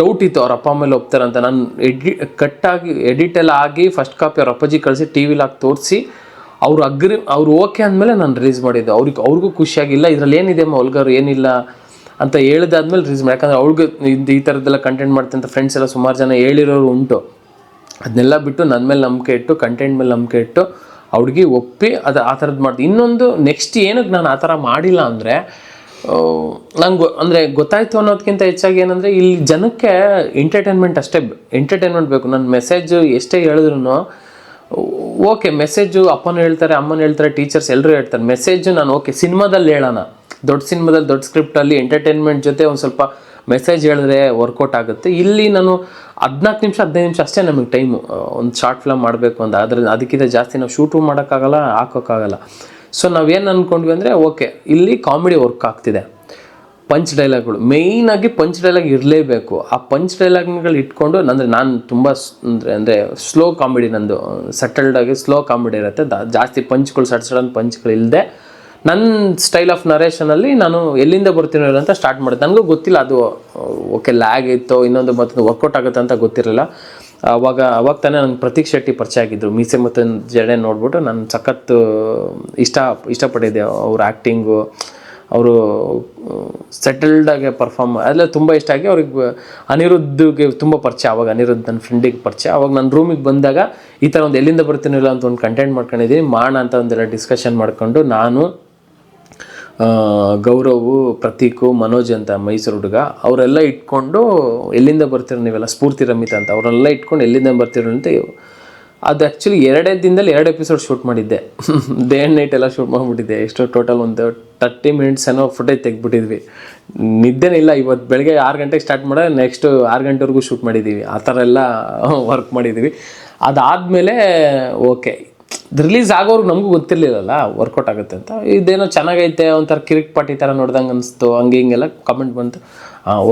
ಡೌಟ್ ಇತ್ತು ಅವ್ರ ಅಪ್ಪ ಮೇಲೆ ಒಪ್ತಾರೆ ಅಂತ ನಾನು ಎಡಿ ಕಟ್ಟಾಗಿ ಎಡಿಟ್ ಎಲ್ಲ ಆಗಿ ಫಸ್ಟ್ ಕಾಪಿ ಅವ್ರ ಅಪ್ಪಾಜಿ ಕಳಿಸಿ ಟಿ ವಿಲಿ ಹಾಕಿ ತೋರಿಸಿ ಅವ್ರು ಅಗ್ರಿ ಅವ್ರು ಓಕೆ ಅಂದಮೇಲೆ ನಾನು ರಿಲೀಸ್ ಮಾಡಿದ್ದು. ಅವ್ರಿಗೆ ಅವ್ರಿಗೂ ಖುಷಿಯಾಗಿಲ್ಲ. ಇದರಲ್ಲಿ ಏನಿದೆ ಒಲ್ಗಾರು ಏನಿಲ್ಲ ಅಂತ ಹೇಳಿದಾದ್ಮೇಲೆ ರಿಲೀಸ್ ಮಾಡಿ. ಯಾಕಂದರೆ ಅವ್ಳಿಗೆ ಇದು ಈ ಥರದ್ದೆಲ್ಲ ಕಂಟೆಂಟ್ ಮಾಡ್ತೀನಿ ಅಂತ ಫ್ರೆಂಡ್ಸ್ ಎಲ್ಲ ಸುಮಾರು ಜನ ಹೇಳಿರೋರು ಉಂಟು. ಅದನ್ನೆಲ್ಲ ಬಿಟ್ಟು ನನ್ನ ಮೇಲೆ ನಂಬಿಕೆ ಇಟ್ಟು ಕಂಟೆಂಟ್ ಮೇಲೆ ನಂಬಿಕೆ ಇಟ್ಟು ಅವ್ಳಿಗೆ ಒಪ್ಪಿ ಅದು ಆ ಥರದ್ದು ಮಾಡ್ತೀನಿ ಇನ್ನೊಂದು ನೆಕ್ಸ್ಟ್ ಏನಕ್ಕೆ ನಾನು ಆ ಥರ ಮಾಡಿಲ್ಲ ಅಂದರೆ ನಂಗೆ ಅಂದರೆ ಗೊತ್ತಾಯಿತು ಅನ್ನೋದಕ್ಕಿಂತ ಹೆಚ್ಚಾಗಿ ಏನಂದರೆ ಇಲ್ಲಿ ಜನಕ್ಕೆ ಎಂಟರ್ಟೈನ್ಮೆಂಟ್ ಅಷ್ಟೇ ಎಂಟರ್ಟೈನ್ಮೆಂಟ್ ಬೇಕು. ನನ್ನ ಮೆಸೇಜ್ ಎಷ್ಟೇ ಹೇಳಿದ್ರು ಓಕೆ ಮೆಸೇಜು ಅಪ್ಪನ ಹೇಳ್ತಾರೆ, ಅಮ್ಮನ ಹೇಳ್ತಾರೆ ಟೀಚರ್ಸ್ ಎಲ್ಲರೂ ಹೇಳ್ತಾರೆ. ಮೆಸೇಜ್ ನಾನು ಓಕೆ, ಸಿನಿಮಾದಲ್ಲಿ ಹೇಳೋಣ. ದೊಡ್ಡ ಸಿನಿಮಾದಲ್ಲಿ, ದೊಡ್ಡ ಸ್ಕ್ರಿಪ್ಟಲ್ಲಿ ಎಂಟರ್ಟೈನ್ಮೆಂಟ್ ಜೊತೆ ಒಂದು ಸ್ವಲ್ಪ ಮೆಸೇಜ್ ಹೇಳಿದ್ರೆ ವರ್ಕೌಟ್ ಆಗುತ್ತೆ. ಇಲ್ಲಿ ನಾನು ಹದಿನಾಲ್ಕು ನಿಮಿಷ, ಹದಿನೈದು ನಿಮಿಷ ಅಷ್ಟೇ ನಮಗೆ ಟೈಮು ಒಂದು ಶಾರ್ಟ್ ಫಿಲಮ್ ಮಾಡಬೇಕು ಅಂತ ಆದರೆ ಅದಕ್ಕಿಂತ ಜಾಸ್ತಿ ನಾವು ಶೂಟು ಮಾಡೋಕ್ಕಾಗಲ್ಲ, ಹಾಕೋಕ್ಕಾಗಲ್ಲ. ಸೊ ನಾವೇನು ಅಂದ್ಕೊಂಡ್ವಿ ಅಂದರೆ, ಓಕೆ, ಇಲ್ಲಿ ಕಾಮಿಡಿ ವರ್ಕ್ ಆಗ್ತಿದೆ. ಪಂಚ್ ಡೈಲಾಗ್ಗಳು. ಮೇಯ್ನಾಗಿ ಪಂಚ್ ಡೈಲಾಗ್ ಇರಲೇಬೇಕು. ಆ ಪಂಚ್ ಡೈಲಾಗ್ಗಳು ಇಟ್ಕೊಂಡು ಅಂದರೆ ನಾನು ತುಂಬ ಅಂದರೆ ಅಂದರೆ ಸ್ಲೋ ಕಾಮಿಡಿ ನಂದು. ಸೆಟಲ್ಡಾಗಿ ಸ್ಲೋ ಕಾಮಿಡಿ ಇರುತ್ತೆ. ಜಾಸ್ತಿ ಪಂಚ್ಗಳು, ಸಡ್ ಸಡನ್ ಪಂಚ್ಗಳು ಇಲ್ಲದೆ ನನ್ನ ಸ್ಟೈಲ್ ಆಫ್ ನರೇಷನಲ್ಲಿ ನಾನು ಎಲ್ಲಿಂದ ಬರ್ತೀನೋ ಅಂತ ಸ್ಟಾರ್ಟ್ ಮಾಡಿದೆ ನನಗೂ ಗೊತ್ತಿಲ್ಲ ಅದು ಓಕೆ ಲ್ಯಾಗ್ ಇತ್ತು, ಇನ್ನೊಂದು ಮತ್ತೊಂದು ವರ್ಕೌಟ್ ಆಗುತ್ತೆ ಅಂತ ಗೊತ್ತಿರಲಿಲ್ಲ ಅವಾಗ ಅವಾಗ ತಾನೇ ನನಗೆ ಪ್ರತೀಕ್ ಶೆಟ್ಟಿ ಪರಿಚಯ ಆಗಿದ್ದರು ಮೀಸೆ ಮತ್ತು ಜಡೆ ನೋಡ್ಬಿಟ್ಟು ನಾನು ಸಖತ್ತು ಇಷ್ಟ, ಇಷ್ಟಪಟ್ಟಿದ್ದೆ ಅವ್ರ ಆ್ಯಕ್ಟಿಂಗು ಅವರು ಸೆಟಲ್ಡಾಗಿ ಪರ್ಫಾರ್ಮ್ ಅದೆಲ್ಲ ತುಂಬ ಇಷ್ಟ ಆಗಿ ಅವ್ರಿಗೆ ಅನಿರುದ್ಧಗೆ ತುಂಬ ಪರಿಚಯ, ಅವಾಗ ಅನಿರುದ್ಧ ನನ್ನ ಫ್ರೆಂಡಿಗೆ ಪರಿಚಯ. ಅವಾಗ ನನ್ನ ರೂಮಿಗೆ ಬಂದಾಗ ಈ ಥರ ಒಂದು ಎಲ್ಲಿಂದ ಬರ್ತೀನಿಲ್ಲ ಅಂತ ಒಂದು ಕಂಟೆಂಟ್ ಮಾಡ್ಕೊಂಡಿದ್ದೀನಿ ಮಾಡೋಣ ಅಂತ ಒಂದೆಲ್ಲ ಡಿಸ್ಕಷನ್ ಮಾಡಿಕೊಂಡು ನಾನು ಗೌರವು, ಪ್ರತೀಕು, ಮನೋಜ್ ಅಂತ ಮೈಸೂರು ಹುಡುಗ, ಅವರೆಲ್ಲ ಇಟ್ಕೊಂಡು ಎಲ್ಲಿಂದ ಬರ್ತೀರ ನೀವೆಲ್ಲ ಸ್ಫೂರ್ತಿ ರಮಿತ ಅಂತ ಅವರೆಲ್ಲ ಇಟ್ಕೊಂಡು ಎಲ್ಲಿಂದ ಬರ್ತೀರ ಅಂತ ಅದು ಆ್ಯಕ್ಚುಲಿ ಎರಡೇ ದಿನದಲ್ಲಿ ಎರಡು ಎಪಿಸೋಡ್ ಶೂಟ್ ಮಾಡಿದ್ದೆ. ಡೇ ಆ್ಯಂಡ್ ನೈಟ್ ಎಲ್ಲ ಶೂಟ್ ಮಾಡಿಬಿಟ್ಟಿದ್ದೆ. ಎಷ್ಟು ಟೋಟಲ್ ಒಂದು ತರ್ಟಿ ಮಿನಿಟ್ಸ್ ಏನೋ ಫುಟೇಜ್ ತೆಗ್ಬಿಟ್ಟಿದ್ವಿ ನಿದ್ದೆನೇ ಇಲ್ಲ ಇವತ್ತು ಬೆಳಗ್ಗೆ ಆರು ಗಂಟೆಗೆ ಸ್ಟಾರ್ಟ್ ಮಾಡಿ ನೆಕ್ಸ್ಟ್ ಆರು ಗಂಟೆವರೆಗೂ ಶೂಟ್ ಮಾಡಿದ್ದೀವಿ ಆ ಥರ ಎಲ್ಲ ವರ್ಕ್ ಮಾಡಿದ್ದೀವಿ ಅದಾದಮೇಲೆ ಓಕೆ ರಿಲೀಸ್ ಆಗೋರು ನಮಗೂ ಗೊತ್ತಿರಲಿಲ್ಲಲ್ಲ ವರ್ಕೌಟ್ ಆಗುತ್ತೆ ಅಂತ. ಇದೇನೋ ಚೆನ್ನಾಗೈತೆ, ಒಂಥರ ಕಿರಿಕ್ ಪಾಟಿ ಥರ ನೋಡ್ದಂಗೆ ಅನಿಸ್ತು, ಹಂಗೆ ಹಿಂಗೆಲ್ಲ ಕಮೆಂಟ್ ಬಂತು.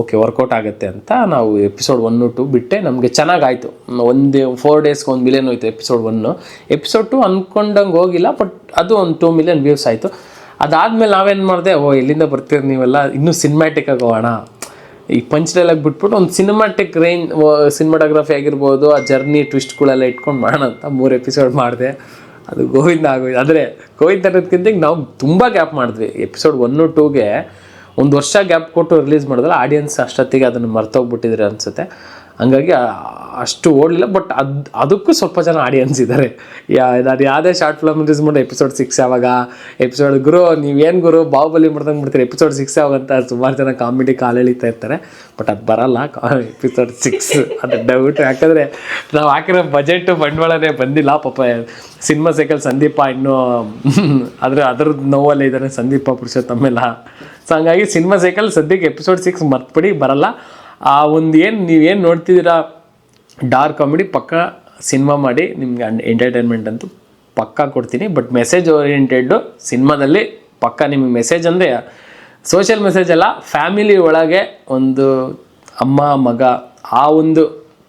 ಓಕೆ ವರ್ಕೌಟ್ ಆಗುತ್ತೆ ಅಂತ ನಾವು ಎಪಿಸೋಡ್ ಒನ್ನು ಟು ಬಿಟ್ಟೆ ನಮಗೆ ಚೆನ್ನಾಗಾಯಿತು. ಒಂದು ಫೋರ್ ಡೇಸ್ಗೆ ಒಂದು ಮಿಲಿಯನ್ ಹೋಯ್ತು ಎಪಿಸೋಡ್ ಒನ್ನು ಎಪಿಸೋಡ್ ಟು ಅಂದ್ಕೊಂಡಂಗೆ ಹೋಗಿಲ್ಲ ಬಟ್ ಅದು ಒಂದು ಟೂ ಮಿಲಿಯನ್ ವ್ಯೂಸ್ ಆಯಿತು. ಅದಾದಮೇಲೆ ನಾವೇನು ಮಾಡಿದೆ, ಓ ಎಲ್ಲಿಂದ ಬರ್ತೀರಿ ನೀವೆಲ್ಲ ಇನ್ನೂ ಸಿನಿಮ್ಯಾಟಿಕ್ ಹೋಗೋಣ. ಈ ಪಂಚ್ ಡೈಲಾಗ್ ಬಿಟ್ಬಿಟ್ಟು ಒಂದು ಸಿನಿಮಾಟಿಕ್ ರೇಂಜ್ ಸಿನಿಮಾಟೋಗ್ರಫಿ ಆಗಿರ್ಬೋದು, ಆ ಜರ್ನಿ ಟ್ವಿಸ್ಟ್ಗಳೆಲ್ಲ ಇಟ್ಕೊಂಡು ಮಾಡೋಣ ಅಂತ ಮೂರು ಎಪಿಸೋಡ್ ಮಾಡಿದೆ. ಅದು ಗೋವಿಂದ ಆಗೋಯ್ತು. ಆದರೆ ಗೋವಿಂದ ಅನ್ನೋದಕ್ಕಿಂತ ನಾವು ತುಂಬ ಗ್ಯಾಪ್ ಮಾಡಿದ್ವಿ. ಎಪಿಸೋಡ್ ಒನ್ನು ಟೂಗೆ ಒಂದು ವರ್ಷ ಗ್ಯಾಪ್ ಕೊಟ್ಟು ರಿಲೀಸ್ ಮಾಡಿದ್ರೆ ಆಡಿಯನ್ಸ್ ಅಷ್ಟೊತ್ತಿಗೆ ಅದನ್ನು ಮರ್ತೋಗ್ಬಿಟ್ಟಿದ್ರೆ ಅನಿಸುತ್ತೆ. ಹಂಗಾಗಿ ಅಷ್ಟು ಓಡಲಿಲ್ಲ ಬಟ್ ಅದು, ಅದಕ್ಕೂ ಸ್ವಲ್ಪ ಜನ ಆಡಿಯನ್ಸ್ ಇದ್ದಾರೆ ಯಾ, ನಾನು ಯಾವುದೇ ಶಾರ್ಟ್ ಫಿಲಮ್ ರಿಲೀಸ್ ಮಾಡಿ ಎಪಿಸೋಡ್ ಸಿಕ್ಸ್ ಯಾವಾಗ ಎಪಿಸೋಡ್ ಗುರು ನೀವೇನು ಗುರು, ಬಾಹುಬಲಿ ಮಾಡ್ದಂಗೆ ಬಿಡ್ತೀರಿ ಎಪಿಸೋಡ್ ಸಿಕ್ಸ್ ಯಾವಾಗ ಅಂತ ಸುಮಾರು ಜನ ಕಾಮಿಡಿ ಕಾಲ್ ಎಳಿತಾ ಇರ್ತಾರೆ. ಬಟ್ ಅದು ಬರಲ್ಲ ಎಪಿಸೋಡ್ ಸಿಕ್ಸ್ ಅದು ಡೌಟ್ ಯಾಕಂದರೆ ನಾವು ಹಾಕಿರೋ ಬಜೆಟ್ ಬಂಡವಾಳನೇ ಬಂದಿಲ್ಲ, ಪಾಪ ಸಿನಿಮಾ ಸೈಕಲ್ ಸಂದೀಪ ಇನ್ನೂ, ಆದರೆ ಅದ್ರದ್ದು ನೋವಲ್ಲೇ ಇದ್ದಾರೆ ಸಂದೀಪ ಪುರುಷೋತ್ತಮೆಲ್ಲ ಸೊ ಹಂಗಾಗಿ ಸಿನಿಮಾ ಸೈಕಲ್ ಸದ್ಯಕ್ಕೆ ಎಪಿಸೋಡ್ ಸಿಕ್ಸ್ ಮರ್ತ್ಬಿಡಿ, ಬರಲ್ಲ. ಆ ಒಂದು ಏನು ನೀವೇನು ನೋಡ್ತಿದ್ದೀರಾ ಡಾರ್ಕ್ ಕಾಮಿಡಿ ಪಕ್ಕ ಸಿನಿಮಾ ಮಾಡಿ, ನಿಮ್ಗೆ ಎಂಟರ್ಟೈನ್ಮೆಂಟ್ ಅಂತೂ ಪಕ್ಕಾ ಕೊಡ್ತೀನಿ. ಬಟ್ ಮೆಸೇಜ್ ಓರಿಯೆಂಟೆಡ್ಡು ಸಿನಿಮಾದಲ್ಲಿ ಪಕ್ಕ ನಿಮಗೆ ಮೆಸೇಜ್ ಅಂದರೆ ಸೋಷಿಯಲ್ ಮೆಸೇಜ್ ಅಲ್ಲ ಫ್ಯಾಮಿಲಿ ಒಳಗೆ ಒಂದು ಅಮ್ಮ, ಮಗ, ಆ ಒಂದು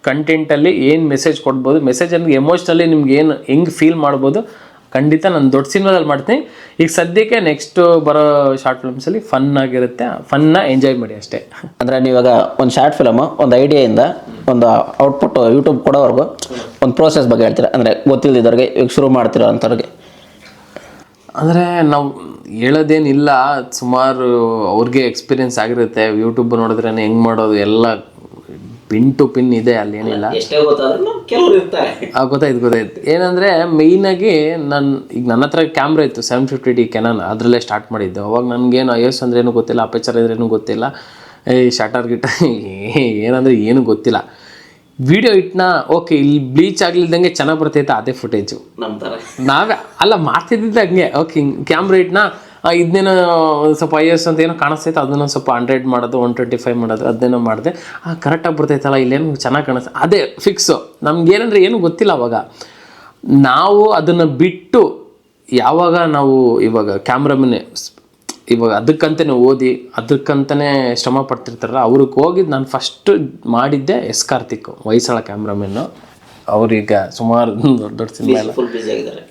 ಕಂಟೆಂಟಲ್ಲಿ ಏನು ಮೆಸೇಜ್ ಕೊಡ್ಬೋದು ಮೆಸೇಜ್ ಅಂದ್ರೆ ಎಮೋಷ್ನಲಿ ನಿಮ್ಗೆ ಏನು, ಹೆಂಗೆ ಫೀಲ್ ಮಾಡ್ಬೋದು ಖಂಡಿತ ನಾನು ದೊಡ್ಡ ಸಿನಿಮಾದಲ್ಲಿ ಮಾಡ್ತೀನಿ. ಈಗ ಸದ್ಯಕ್ಕೆ ನೆಕ್ಸ್ಟ್ ಬರೋ ಶಾರ್ಟ್ ಫಿಲ್ಮ್ಸಲ್ಲಿ ಫನ್ ಆಗಿರುತ್ತೆ. ಫನ್ನ ಎಂಜಾಯ್ ಮಾಡಿ ಅಷ್ಟೇ. ಅಂದರೆ ನೀವಾಗ ಒಂದು ಶಾರ್ಟ್ ಫಿಲಮು ಒಂದು ಐಡಿಯಾಯಿಂದ ಒಂದು ಔಟ್ಪುಟ್ ಯೂಟ್ಯೂಬ್ ಕೊಡೋವರೆಗೂ ಒಂದು ಪ್ರೋಸೆಸ್ ಬಗ್ಗೆ ಹೇಳ್ತೀರಾ? ಅಂದರೆ ಗೊತ್ತಿಲ್ಲದಿದ್ದವ್ರಿಗೆ ಈಗ ಶುರು ಮಾಡ್ತಿರೋ ಅಂಥವ್ರಿಗೆ ಅಂದರೆ ನಾವು ಹೇಳೋದೇನಿಲ್ಲ. ಸುಮಾರು ಅವ್ರಿಗೆ ಎಕ್ಸ್ಪೀರಿಯನ್ಸ್ ಆಗಿರುತ್ತೆ. ಯೂಟ್ಯೂಬ್ ನೋಡಿದ್ರೆ ಹೆಂಗೆ ಮಾಡೋದು? ಎಲ್ಲ ಪಿನ್ ಟು ಪಿನ್ ಇದೆ ಅಲ್ಲಿ ಏನಿಲ್ಲ. ಎಷ್ಟೇ ಗೊತ್ತಾದ್ರೂ ಕೆಲವರು ಇರ್ತಾರೆ. ಆ ಗೊತ್ತಾಯ್ತು ಗೊತ್ತಾಯ್ತು. ಏನಂದರೆ ಮೇಯ್ನಾಗಿ ನಾನು ಈಗ ನನ್ನ ಹತ್ರ ಕ್ಯಾಮ್ರಾ ಇತ್ತು ಸೆವೆನ್ ಫಿಫ್ಟಿ ಡಿ ಕೆನಾನ್ ಅದರಲ್ಲೇ ಸ್ಟಾರ್ಟ್ ಮಾಡಿದ್ದು. ಅವಾಗ ನನಗೇನು ಐ ಎಸ್ ಅಂದ್ರೇನು ಗೊತ್ತಿಲ್ಲ ಅಪೆಚರ್ ಏನು ಗೊತ್ತಿಲ್ಲ. ಈ ಶಟರ್ ಗಿಟ ಏನಂದರೆ ಏನು ಗೊತ್ತಿಲ್ಲ. ವಿಡಿಯೋ ಇಟ್ನ ಓಕೆ ಇಲ್ಲಿ ಬ್ಲೀಚ್ ಆಗ್ಲಿಲ್ದಂಗೆ ಚೆನ್ನಾಗಿ ಬರ್ತೈತೆ ಅದೇ ಫುಟೇಜು ನಮ್ಮ ಥರ ನಾವೇ ಅಲ್ಲ ಮಾಡ್ತಿದ್ದಿದ್ದು ಹಂಗೆ. ಓಕೆ ಕ್ಯಾಮ್ರಾ ಇಟ್ನ ಇದನ್ನೇನೋ ಸ್ವಲ್ಪ ಐ ಎಸ್ ಅಂತ ಏನೋ ಕಾಣಿಸ್ತೈತೆ ಅದನ್ನ ಸ್ವಲ್ಪ ಹಂಡ್ರೆಡ್ ಮಾಡೋದು ಒನ್ ಟ್ವೆಂಟಿ ಫೈವ್ ಮಾಡೋದು ಅದನ್ನೇನೋ ಮಾಡಿದೆ. ಕರೆಕ್ಟಾಗಿ ಬರ್ತೈತಲ್ಲ ಇಲ್ಲೇನು ಚೆನ್ನಾಗಿ ಕಾಣಿಸ್ತದೆ ಅದೇ ಫಿಕ್ಸು ನಮ್ಗೇನಂದ್ರೆ ಏನು ಗೊತ್ತಿಲ್ಲ ಅವಾಗ. ನಾವು ಅದನ್ನು ಬಿಟ್ಟು ಯಾವಾಗ ನಾವು ಇವಾಗ ಕ್ಯಾಮ್ರಾಮನ್ನೇ ಇವಾಗ ಅದಕ್ಕಂತಲೇ ಓದಿ ಅದಕ್ಕಂತಲೇ ಶ್ರಮ ಪಡ್ತಿರ್ತಾರಲ್ಲ ಅವ್ರಿಗೆ ಹೋಗಿದ್ದು ನಾನು ಫಸ್ಟ್ ಮಾಡಿದ್ದೆ ಎಸ್ ಕಾರ್ತಿಕ್ ಹೊಯ್ಸಳ ಕ್ಯಾಮ್ರಾಮನ್ನು ಅವರೀಗ ಸುಮಾರು ದೊಡ್ಡ ದೊಡ್ಡ ಸಿನಿಮಾ ಎಲ್ಲ